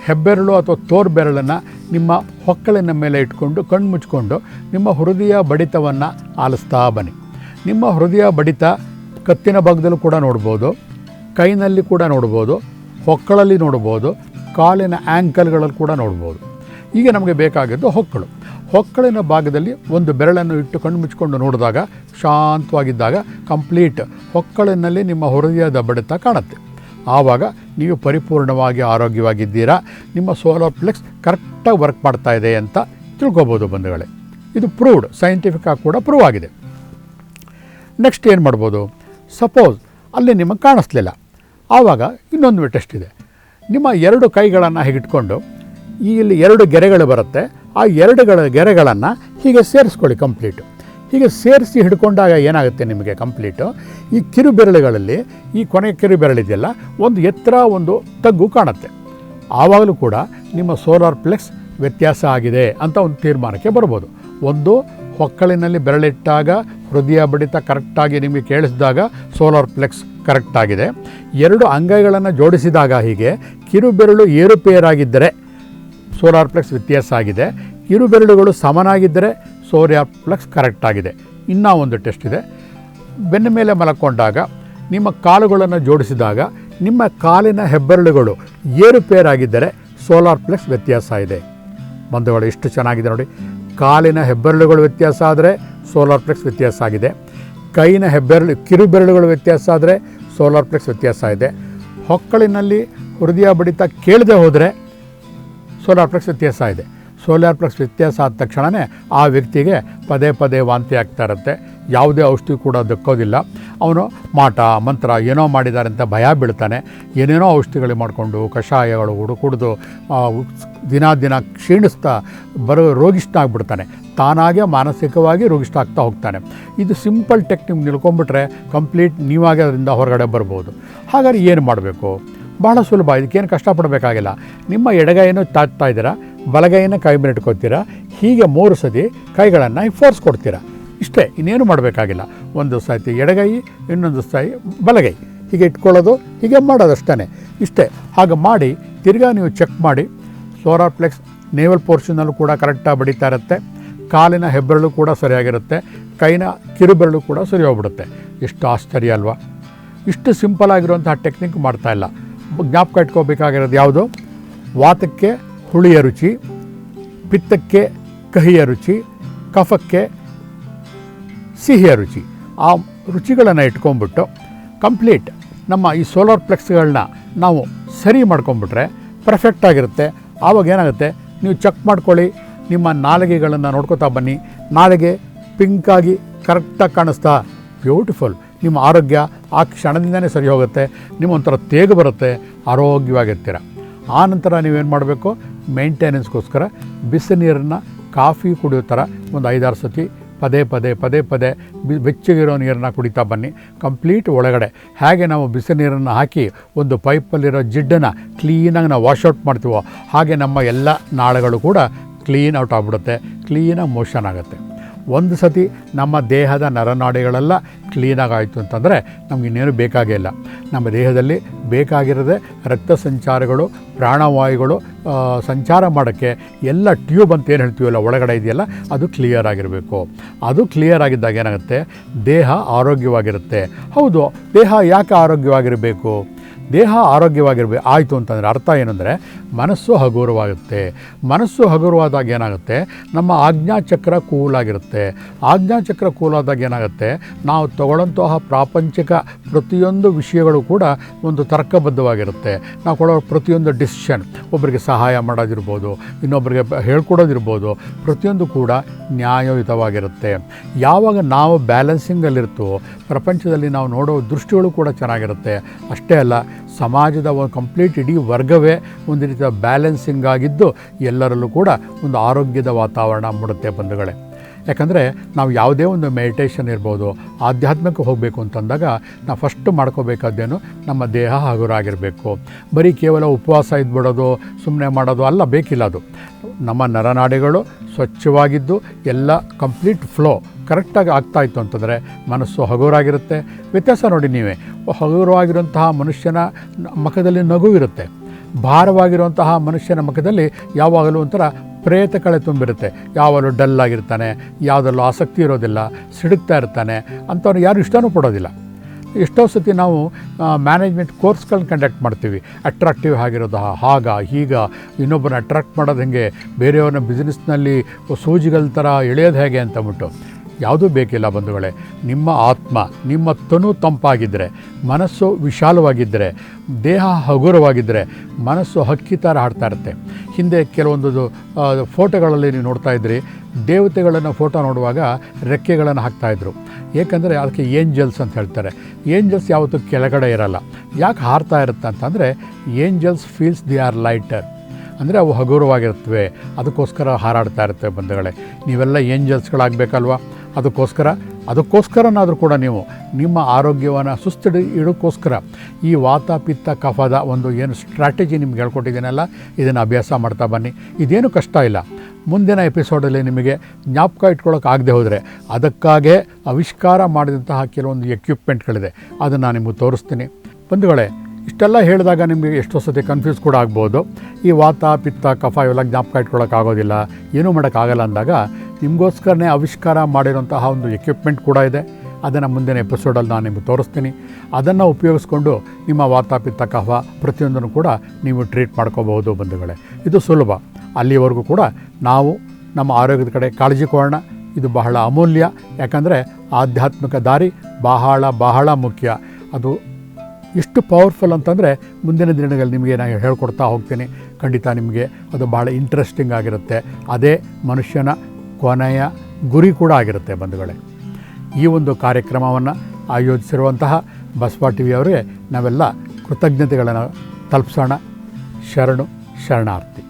ಹೆಬ್ಬೆರಳು ಅಥವಾ ತೋರ್ ಬೆರಳನ್ನು ನಿಮ್ಮ ಹೊಕ್ಕಳಿನ ಮೇಲೆ ಇಟ್ಕೊಂಡು, ಕಣ್ಣು ಮುಚ್ಕೊಂಡು ನಿಮ್ಮ ಹೃದಯ ಬಡಿತವನ್ನು ಆಲಿಸ್ತಾ ಬನ್ನಿ. ನಿಮ್ಮ ಹೃದಯ ಬಡಿತ ಕತ್ತಿನ ಭಾಗದಲ್ಲೂ ಕೂಡ ನೋಡ್ಬೋದು. ಕೈನಲ್ಲಿ ಕೂಡ ನೋಡ್ಬೋದು, ಹೊಕ್ಕಳಲ್ಲಿ ನೋಡ್ಬೋದು, ಕಾಲಿನ ಆ್ಯಂಕಲ್ಗಳಲ್ಲಿ ಕೂಡ ನೋಡ್ಬೋದು. ಈಗ ನಮಗೆ ಬೇಕಾಗಿದ್ದು ಹೊಕ್ಕಳು. ಹೊಕ್ಕಳಿನ ಭಾಗದಲ್ಲಿ ಒಂದು ಬೆರಳನ್ನು ಇಟ್ಟು ಕಣ್ಣು ಮುಚ್ಚಿಕೊಂಡು ನೋಡಿದಾಗ, ಶಾಂತವಾಗಿದ್ದಾಗ ಕಂಪ್ಲೀಟ್ ಹೊಕ್ಕಳಿನಲ್ಲಿ ನಿಮ್ಮ ಹೃದಯದ ಬಡಿತ ಕಾಣುತ್ತೆ. ಆವಾಗ ನೀವು ಪರಿಪೂರ್ಣವಾಗಿ ಆರೋಗ್ಯವಾಗಿದ್ದೀರಾ, ನಿಮ್ಮ ಸೋಲಾರ್ ಪ್ಲೆಕ್ಸ್ ಕರೆಕ್ಟಾಗಿ ವರ್ಕ್ ಮಾಡ್ತಾ ಇದೆ ಅಂತ ತಿಳ್ಕೊಬೋದು ಬಂಧುಗಳೇ. ಇದು ಪ್ರೂವ್ಡ್ ಸೈಂಟಿಫಿಕ್ ಆಗಿ ಕೂಡ ಪ್ರೂವ್ ಆಗಿದೆ. ನೆಕ್ಸ್ಟ್ ಏನು ಮಾಡ್ಬೋದು? ಸಪೋಸ್ ಅಲ್ಲಿ ನಿಮಗೆ ಕಾಣಿಸ್ಲಿಲ್ಲ. ಆವಾಗ ಇನ್ನೊಂದು ಟೆಸ್ಟ್ ಇದೆ. ನಿಮ್ಮ ಎರಡು ಕೈಗಳನ್ನು ಹಿಗಿಟ್ಕೊಂಡು ಈ ಇಲ್ಲಿ ಎರಡು ಗೆರೆಗಳು ಬರುತ್ತೆ. ಆ ಎರಡುಗಳ ಗೆರೆಗಳನ್ನು ಹೀಗೆ ಸೇರಿಸ್ಕೊಳ್ಳಿ ಕಂಪ್ಲೀಟು ಹೀಗೆ ಸೇರಿಸಿ ಹಿಡ್ಕೊಂಡಾಗ ಏನಾಗುತ್ತೆ ನಿಮಗೆ ಕಂಪ್ಲೀಟು ಈ ಕಿರು ಬೆರಳುಗಳಲ್ಲಿ ಈ ಕೊನೆ ಕಿರು ಬೆರಳಿದೆಯಲ್ಲ ಒಂದು ಎತ್ತರ, ಒಂದು ತಗ್ಗು ಕಾಣುತ್ತೆ. ಆವಾಗಲೂ ಕೂಡ ನಿಮ್ಮ ಸೋಲಾರ್ ಪ್ಲೆಕ್ಸ್ ವ್ಯತ್ಯಾಸ ಆಗಿದೆ ಅಂತ ಒಂದು ತೀರ್ಮಾನಕ್ಕೆ ಬರ್ಬೋದು. ಒಂದು, ಹೊಕ್ಕಳಿನಲ್ಲಿ ಬೆರಳಿಟ್ಟಾಗ, ಹೃದಯ ಬಡಿತ ಕರೆಕ್ಟಾಗಿ ನಿಮಗೆ ಕೇಳಿಸಿದಾಗ ಸೋಲಾರ್ ಪ್ಲೆಕ್ಸ್ ಕರೆಕ್ಟ್ ಆಗಿದೆ ಎರಡು ಅಂಗೈಗಳನ್ನು ಜೋಡಿಸಿದಾಗ ಹೀಗೆ, ಕಿರುಬೆರಳು ಏರುಪೇರಾಗಿದ್ದರೆ ಸೋಲಾರ್ ಪ್ಲೆಕ್ಸ್ ವ್ಯತ್ಯಾಸ ಆಗಿದೆ. ಕಿರುಬೆರಳುಗಳು ಸಮನಾಗಿದ್ದರೆ ಸೋಲಾರ್ ಪ್ಲೆಕ್ಸ್ ಕರೆಕ್ಟ್ ಆಗಿದೆ ಇನ್ನೂ ಒಂದು ಟೆಸ್ಟ್ ಇದೆ. ಬೆನ್ನ ಮೇಲೆ ಮಲಕೊಂಡಾಗ, ನಿಮ್ಮ ಕಾಲುಗಳನ್ನು ಜೋಡಿಸಿದಾಗ, ನಿಮ್ಮ ಕಾಲಿನ ಹೆಬ್ಬೆರಳುಗಳು ಏರುಪೇರಾಗಿದ್ದರೆ ಸೋಲಾರ್ ಪ್ಲೆಕ್ಸ್ ವ್ಯತ್ಯಾಸ ಇದೆ. ಬಂಧುಗಳು, ಇಷ್ಟು ಚೆನ್ನಾಗಿದೆ ನೋಡಿ. ಕಾಲಿನ ಹೆಬ್ಬೆರಳುಗಳು ವ್ಯತ್ಯಾಸ ಆದರೆ ಸೋಲಾರ್ ಪ್ಲೆಕ್ಸ್ ವ್ಯತ್ಯಾಸ ಆಗಿದೆ. ಕೈನ ಹೆಬ್ಬೆರಳು, ಕಿರುಬೆರಳುಗಳು ವ್ಯತ್ಯಾಸ ಆದರೆ ಸೋಲಾರ್ ಪ್ಲೆಕ್ಸ್ ವ್ಯತ್ಯಾಸ ಇದೆ. ಹೊಕ್ಕಳಿನಲ್ಲಿ ಹೃದಯ ಬಡಿತ ಕೇಳದೆ ಹೋದರೆ ಸೋಲಾರ್ ಪ್ಲೆಕ್ಸ್ ವ್ಯತ್ಯಾಸ ಇದೆ. ಸೋಲಾರ್ ಪ್ಲಸ್ ವ್ಯತ್ಯಾಸ ಆದ ತಕ್ಷಣವೇ ಆ ವ್ಯಕ್ತಿಗೆ ಪದೇ ಪದೇ ವಾಂತಿ ಆಗ್ತಾ ಇರುತ್ತೆ. ಯಾವುದೇ ಔಷಧಿ ಕೂಡ ದಕ್ಕೋದಿಲ್ಲ. ಅವನು ಮಾಟ, ಮಂತ್ರ ಏನೋ ಮಾಡಿದ್ದಾರೆ ಅಂತ ಭಯ ಬೀಳ್ತಾನೆ. ಏನೇನೋ ಔಷಧಿಗಳು ಮಾಡಿಕೊಂಡು ಕಷಾಯಗಳು ಹುಡು ಕುಡಿದು ದಿನ ದಿನ ಕ್ಷೀಣಿಸ್ತಾ ಬರೋ ರೋಗಿಷ್ಠ ಆಗಿಬಿಡ್ತಾನೆ ತಾನಾಗೆ ಮಾನಸಿಕವಾಗಿ ರೋಗಿಷ್ಠ ಆಗ್ತಾ ಹೋಗ್ತಾನೆ. ಇದು ಸಿಂಪಲ್ ಟೆಕ್ನಿಕ್ ನಿಲ್ಕೊಂಡ್ಬಿಟ್ರೆ ಕಂಪ್ಲೀಟ್ ನೀವಾಗಿ ಅದರಿಂದ ಹೊರಗಡೆ ಬರ್ಬೋದು. ಹಾಗಾದ್ರೆ ಏನು ಮಾಡಬೇಕು? ಬಹಳ ಸುಲಭ. ಇದಕ್ಕೇನು ಕಷ್ಟಪಡಬೇಕಾಗಿಲ್ಲ. ನಿಮ್ಮ ಎಡಗೈಯನ್ನು ತಾಗ್ತಾ ಇದ್ದೀರಾ? ಬಲಗೈಯನ್ನು ಕೈ ಮೇಲೆ ಇಟ್ಕೋತೀರಾ? ಹೀಗೆ ಮೂರು ಸತಿ ಕೈಗಳನ್ನು ಫೋರ್ಸ್ ಕೊಡ್ತೀರಾ? ಇಷ್ಟೇ, ಇನ್ನೇನು ಮಾಡಬೇಕಾಗಿಲ್ಲ. ಒಂದು ಸತಿ ಎಡಗೈ, ಇನ್ನೊಂದು ಸತಿ ಬಲಗೈ. ಹೀಗೆ ಇಟ್ಕೊಳ್ಳೋದು, ಹೀಗೆ ಮಾಡೋದಷ್ಟೇ ಇಷ್ಟೇ, ಹಾಗೆ ಮಾಡಿ, ತಿರ್ಗಾ ನೀವು ಚೆಕ್ ಮಾಡಿ ಸೋಲಾರ್ ಪ್ಲೆಕ್ಸ್ ನೇವಲ್ ಪೋರ್ಷನಲ್ಲೂ ಕೂಡ ಕರೆಕ್ಟಾಗಿ ಬಡಿತಾ ಇರುತ್ತೆ. ಕಾಲಿನ ಹೆಬ್ಬೆರಳು ಕೂಡ ಸರಿಯಾಗಿರುತ್ತೆ. ಕೈನ ಕಿರುಬೆರಳು ಕೂಡ ಸರಿ ಹೋಗ್ಬಿಡುತ್ತೆ ಎಷ್ಟು ಆಶ್ಚರ್ಯ ಅಲ್ವಾ? ಇಷ್ಟು ಸಿಂಪಲ್ ಆಗಿರುವಂತಹ ಟೆಕ್ನಿಕ್ ಮಾಡ್ತಾ ಇಲ್ಲ. ಜ್ಞಾಪಕ ಇಟ್ಕೋಬೇಕಾಗಿರೋದು ಯಾವುದು? ವಾತಕ್ಕೆ ಹುಳಿಯ ರುಚಿ, ಪಿತ್ತಕ್ಕೆ ಕಹಿಯ ರುಚಿ, ಕಫಕ್ಕೆ ಸಿಹಿಯ ರುಚಿ. ಆ ರುಚಿಗಳನ್ನು ಇಟ್ಕೊಂಬಿಟ್ಟು ಕಂಪ್ಲೀಟ್ ನಮ್ಮ ಈ ಸೋಲಾರ್ ಪ್ಲೆಕ್ಸ್ಗಳನ್ನ ನಾವು ಸರಿ ಮಾಡ್ಕೊಂಬಿಟ್ರೆ ಪರ್ಫೆಕ್ಟ್ ಆಗಿರುತ್ತೆ. ಆವಾಗ ಏನಾಗುತ್ತೆ? ನೀವು ಚೆಕ್ ಮಾಡ್ಕೊಳ್ಳಿ, ನಿಮ್ಮ ನಾಲಿಗೆಗಳನ್ನು ನೋಡ್ಕೋತಾ ಬನ್ನಿ. ನಾಲಿಗೆ ಪಿಂಕಾಗಿ ಕರೆಕ್ಟಾಗಿ ಕಾಣಿಸ್ತಾ ಬ್ಯೂಟಿಫುಲ್. ನಿಮ್ಮ ಆರೋಗ್ಯ ಆ ಕ್ಷಣದಿಂದನೇ ಸರಿ ಹೋಗುತ್ತೆ. ನಿಮ್ಮ ಒಂಥರ ತೇಗು ಬರುತ್ತೆ. ಆರೋಗ್ಯವಾಗಿರ್ತೀರ. ಆ ನಂತರ ನೀವೇನು ಮಾಡಬೇಕು? ಮೇಂಟೆನೆನ್ಸ್ಗೋಸ್ಕರ ಬಿಸಿ ನೀರನ್ನು ಕಾಫಿ ಕುಡಿಯೋ ಥರ ಒಂದು ಐದಾರು ಸತಿ ಪದೇ ಪದೇ ಪದೇ ಪದೇ ಬಿ, ಬೆಚ್ಚಗಿರೋ ನೀರನ್ನು ಕುಡಿತಾ ಬನ್ನಿ. ಕಂಪ್ಲೀಟ್ ಒಳಗಡೆ. ಹೇಗೆ ನಾವು ಬಿಸಿ ನೀರನ್ನು ಹಾಕಿ ಒಂದು ಪೈಪಲ್ಲಿರೋ ಜಿಡ್ಡನ್ನು ಕ್ಲೀನಾಗಿ ನಾವು ವಾಶೌಟ್ ಮಾಡ್ತೀವೋ ಹಾಗೆ ನಮ್ಮ ಎಲ್ಲ ನಾಳಗಳು ಕೂಡ ಕ್ಲೀನ್ ಔಟ್ ಆಗಿಬಿಡುತ್ತೆ. ಕ್ಲೀನಾಗಿ ಮೋಷನ್ ಆಗುತ್ತೆ. ಒಂದು ಸತಿ ನಮ್ಮ ದೇಹದ ನರನಾಡಿಗಳೆಲ್ಲ ಕ್ಲೀನಾಗಾಯಿತು ಅಂತಂದರೆ ನಮಗೆ ಇನ್ನೇನು ಬೇಕಾಗೇ ಇಲ್ಲ. ನಮ್ಮ ದೇಹದಲ್ಲಿ ಬೇಕಾಗಿರೋದೇ ರಕ್ತ ಸಂಚಾರಗಳು, ಪ್ರಾಣವಾಯುಗಳು ಸಂಚಾರ ಮಾಡೋಕ್ಕೆ ಎಲ್ಲ ಟ್ಯೂಬ್ ಅಂತ ಏನು ಹೇಳ್ತೀವಲ್ಲ ಒಳಗಡೆ ಇದೆಯಲ್ಲ, ಅದು ಕ್ಲಿಯರ್ ಆಗಿರಬೇಕು. ಅದು ಕ್ಲಿಯರ್ ಆಗಿದ್ದಾಗ ಏನಾಗುತ್ತೆ? ದೇಹ ಆರೋಗ್ಯವಾಗಿರುತ್ತೆ. ಹೌದು, ದೇಹ ಯಾಕೆ ಆರೋಗ್ಯವಾಗಿರಬೇಕು? ದೇಹ ಆರೋಗ್ಯವಾಗಿರಬೇಕು ಆಯಿತು ಅಂತಂದರೆ ಅರ್ಥ ಏನಂದರೆ ಮನಸ್ಸು ಹಗುರವಾಗುತ್ತೆ. ಮನಸ್ಸು ಹಗುರವಾದಾಗ ಏನಾಗುತ್ತೆ? ನಮ್ಮ ಆಜ್ಞಾಚಕ್ರ ಕೂಲಾಗಿರುತ್ತೆ. ಆಜ್ಞಾಚಕ್ರ ಕೂಲಾದಾಗ ಏನಾಗುತ್ತೆ? ನಾವು ತಗೊಳ್ಳೋಂತಹ ಪ್ರಾಪಂಚಿಕ ಪ್ರತಿಯೊಂದು ವಿಷಯಗಳು ಕೂಡ ಒಂದು ತರ್ಕಬದ್ಧವಾಗಿರುತ್ತೆ. ನಾವು ಕೊಡೋ ಪ್ರತಿಯೊಂದು ಡಿಸಿಷನ್ ಒಬ್ಬರಿಗೆ ಸಹಾಯ ಮಾಡೋದಿರ್ಬೋದು ಇನ್ನೊಬ್ಬರಿಗೆ ಹೇಳ್ಕೊಡೋದಿರ್ಬೋದು, ಪ್ರತಿಯೊಂದು ಕೂಡ ನ್ಯಾಯಯುತವಾಗಿರುತ್ತೆ. ಯಾವಾಗ ನಾವು ಬ್ಯಾಲೆನ್ಸಿಂಗಲ್ಲಿರ್ತೋ, ಪ್ರಪಂಚದಲ್ಲಿ ನಾವು ನೋಡೋ ದೃಷ್ಟಿಗಳು ಕೂಡ ಚೆನ್ನಾಗಿರುತ್ತೆ. ಅಷ್ಟೇ ಅಲ್ಲ ಸಮಾಜದ ಒಂದು ಕಂಪ್ಲೀಟ್ ಇಡೀ ವರ್ಗವೇ ಒಂದು ರೀತಿಯ ಬ್ಯಾಲೆನ್ಸಿಂಗ್ ಆಗಿದ್ದು ಎಲ್ಲರಲ್ಲೂ ಕೂಡ ಒಂದು ಆರೋಗ್ಯದ ವಾತಾವರಣ ಮೂಡುತ್ತೆ ಬಂಧುಗಳೇ. ಯಾಕಂದರೆ ನಾವು ಯಾವುದೇ ಒಂದು ಮೆಡಿಟೇಷನ್ ಇರ್ಬೋದು ಆಧ್ಯಾತ್ಮಕ್ಕೆ ಹೋಗಬೇಕು ಅಂತಂದಾಗ ನಾವು ಫಸ್ಟ್ ಮಾಡ್ಕೋಬೇಕಾದ್ದೇನು ನಮ್ಮ ದೇಹ ಹಗುರಾಗಿರಬೇಕು. ಬರೀ ಕೇವಲ ಉಪವಾಸ ಇದ್ಬಿಡೋದು ಸುಮ್ಮನೆ ಮಾಡೋದು ಅಲ್ಲ, ಬೇಕಿಲ್ಲ ಅದು. ನಮ್ಮ ನರನಾಡಿಗಳು ಸ್ವಚ್ಛವಾಗಿದ್ದು ಎಲ್ಲ ಕಂಪ್ಲೀಟ್ ಫ್ಲೋ ಕರೆಕ್ಟಾಗಿ ಆಗ್ತಾ ಇತ್ತು ಅಂತಂದರೆ ಮನಸ್ಸು ಹಗುರಾಗಿರುತ್ತೆ. ವ್ಯತ್ಯಾಸ ನೋಡಿ ನೀವೇ, ಹಗುರವಾಗಿರುವಂತಹ ಮನುಷ್ಯನ ಮುಖದಲ್ಲಿ ನಗು ಇರುತ್ತೆ. ಭಾರವಾಗಿರುವಂತಹ ಮನುಷ್ಯನ ಮುಖದಲ್ಲಿ ಯಾವಾಗಲೂ ಒಂಥರ ಪ್ರೇತ ಕಳೆ ತುಂಬಿರುತ್ತೆ. ಯಾವಾಗಲೂ ಡಲ್ ಆಗಿರ್ತಾನೆ, ಯಾವುದರಲ್ಲೂ ಆಸಕ್ತಿ ಇರೋದಿಲ್ಲ, ಸಿಡುಕ್ತಾ ಇರ್ತಾನೆ ಅಂಥವ್ರು ಯಾರು ಇಷ್ಟನೂ ಪಡೋದಿಲ್ಲ. ಎಷ್ಟೋ ಸತಿ ನಾವು ಮ್ಯಾನೇಜ್ಮೆಂಟ್ ಕೋರ್ಸ್ಗಳನ್ನ ಕಂಡಕ್ಟ್ ಮಾಡ್ತೀವಿ. ಅಟ್ರಾಕ್ಟಿವ್ ಆಗಿರೋದು ಹಾಗ, ಹೀಗ ಇನ್ನೊಬ್ಬರನ್ನ ಅಟ್ರಾಕ್ಟ್ ಮಾಡೋದು ಹೇಗೆ, ಬೇರೆಯವ್ರನ್ನ ಬಿಸ್ನೆಸ್ನಲ್ಲಿ ಸೂಜಿಗಳ ಥರ ಎಳೆಯೋದು ಹೇಗೆ ಅಂತಂದ್ಬಿಟ್ಟು ಯಾವುದೂ ಬೇಕಿಲ್ಲ ಬಂಧುಗಳೇ. ನಿಮ್ಮ ಆತ್ಮ, ನಿಮ್ಮ ತನು ತಂಪಾಗಿದ್ದರೆ ಮನಸ್ಸು ವಿಶಾಲವಾಗಿದ್ದರೆ ದೇಹ ಹಗುರವಾಗಿದ್ದರೆ ಮನಸ್ಸು ಹಕ್ಕಿ ಥರ ಹಾಡ್ತಾ ಇರುತ್ತೆ. ಹಿಂದೆ ಕೆಲವೊಂದು ಫೋಟೋಗಳಲ್ಲಿ ನೀವು ನೋಡ್ತಾ ಇದ್ರಿ, ದೇವತೆಗಳನ್ನು ಫೋಟೋ ನೋಡುವಾಗ ರೆಕ್ಕೆಗಳನ್ನು ಹಾಕ್ತಾಯಿದ್ರು ಏಕೆಂದರೆ ಅದಕ್ಕೆ ಏಂಜಲ್ಸ್ ಅಂತ ಹೇಳ್ತಾರೆ. ಏಂಜಲ್ಸ್ ಯಾವತ್ತೂ ಕೆಳಗಡೆ ಇರಲ್ಲ. ಯಾಕೆ ಹಾರ್ತಾ ಇರುತ್ತೆ ಅಂತಂದರೆ, angels feels the are lighter. ಅಂದರೆ ಅವು ಹಗುರವಾಗಿರ್ತವೆ ಅದಕ್ಕೋಸ್ಕರ ಹಾರಾಡ್ತಾ ಇರ್ತವೆ ಬಂಧುಗಳೇ. ನೀವೆಲ್ಲ ಏಂಜಲ್ಸ್ಗಳಾಗಬೇಕಲ್ವಾ? ಅದಕ್ಕೋಸ್ಕರ, ಅದಕ್ಕೋಸ್ಕರನಾದರೂ ಕೂಡ ನೀವು ನಿಮ್ಮ ಆರೋಗ್ಯವನ್ನು ಸುಸ್ಥಿಡಿ ಇಡೋಕ್ಕೋಸ್ಕರ ಈ ವಾತ ಪಿತ್ತ ಕಫದ ಒಂದು ಏನು ಸ್ಟ್ರಾಟಜಿ ನಿಮ್ಗೆ ಹೇಳ್ಕೊಟ್ಟಿದ್ದೀನಲ್ಲ, ಇದನ್ನು ಅಭ್ಯಾಸ ಮಾಡ್ತಾ ಬನ್ನಿ. ಇದೇನು ಕಷ್ಟ ಇಲ್ಲ. ಮುಂದಿನ ಎಪಿಸೋಡಲ್ಲಿ ನಿಮಗೆ ಜ್ಞಾಪಕ ಇಟ್ಕೊಳ್ಳೋಕ್ಕಾಗದೆ ಹೋದರೆ ಅದಕ್ಕಾಗೇ ಆವಿಷ್ಕಾರ ಮಾಡಿದಂತಹ ಕೆಲವೊಂದು ಎಕ್ವಿಪ್ಮೆಂಟ್ಗಳಿದೆ ಅದನ್ನು ನಾನು ನಿಮಗೆ ತೋರಿಸ್ತೀನಿ. ಬಂಧುಗಳೇ, ಇಷ್ಟೆಲ್ಲ ಹೇಳಿದಾಗ ನಿಮಗೆ ಎಷ್ಟೋ ಸತಿ ಕನ್ಫ್ಯೂಸ್ ಕೂಡ ಆಗ್ಬೋದು. ಈ ವಾತ ಪಿತ್ತ ಕಫ ಇವೆಲ್ಲ ಜ್ಞಾಪಕ ಇಟ್ಕೊಳ್ಳೋಕ್ಕಾಗೋದಿಲ್ಲ ಏನೂ ಮಾಡೋಕ್ಕಾಗಲ್ಲ ಅಂದಾಗ ನಿಮಗೋಸ್ಕರನೇ ಆವಿಷ್ಕಾರ ಮಾಡಿರೋಂತಹ ಒಂದು ಎಕ್ವಿಪ್ಮೆಂಟ್ ಕೂಡ ಇದೆ. ಅದನ್ನು ಮುಂದಿನ ಎಪಿಸೋಡಲ್ಲಿ ನಾನು ನಿಮಗೆ ತೋರಿಸ್ತೀನಿ. ಅದನ್ನು ಉಪಯೋಗಿಸ್ಕೊಂಡು ನಿಮ್ಮ ವಾತಾಪಿತ್ತ ಕಹ ಪ್ರತಿಯೊಂದನ್ನು ಕೂಡ ನೀವು ಟ್ರೀಟ್ ಮಾಡ್ಕೋಬಹುದು ಬಂಧುಗಳೇ. ಇದು ಸುಲಭ. ಅಲ್ಲಿವರೆಗೂ ಕೂಡ ನಾವು ನಮ್ಮ ಆರೋಗ್ಯದ ಕಡೆ ಕಾಳಜಿ ಕೊಡೋಣ. ಇದು ಬಹಳ ಅಮೂಲ್ಯ. ಯಾಕಂದರೆ ಆಧ್ಯಾತ್ಮಿಕ ದಾರಿ ಬಹಳ ಬಹಳ ಮುಖ್ಯ. ಅದು ಎಷ್ಟು ಪವರ್ಫುಲ್ ಅಂತಂದರೆ ಮುಂದಿನ ದಿನಗಳಲ್ಲಿ ನಿಮಗೆ ನಾನು ಹೇಳ್ಕೊಡ್ತಾ ಹೋಗ್ತೀನಿ. ಖಂಡಿತ ನಿಮಗೆ ಅದು ಬಹಳ ಇಂಟ್ರೆಸ್ಟಿಂಗ್ ಆಗಿರುತ್ತೆ. ಅದೇ ಮನುಷ್ಯನ ಕೊನೆಯ ಗುರಿ ಕೂಡ ಆಗಿರುತ್ತೆ ಬಂಧುಗಳೇ. ಈ ಒಂದು ಕಾರ್ಯಕ್ರಮವನ್ನು ಆಯೋಜಿಸಿರುವಂತಹ ಬಸವ ಟಿ ವಿಯವರಿಗೆ ನಾವೆಲ್ಲ ಕೃತಜ್ಞತೆಗಳನ್ನು ತಲುಪಿಸೋಣ. ಶರಣು, ಶರಣಾರ್ಥಿ.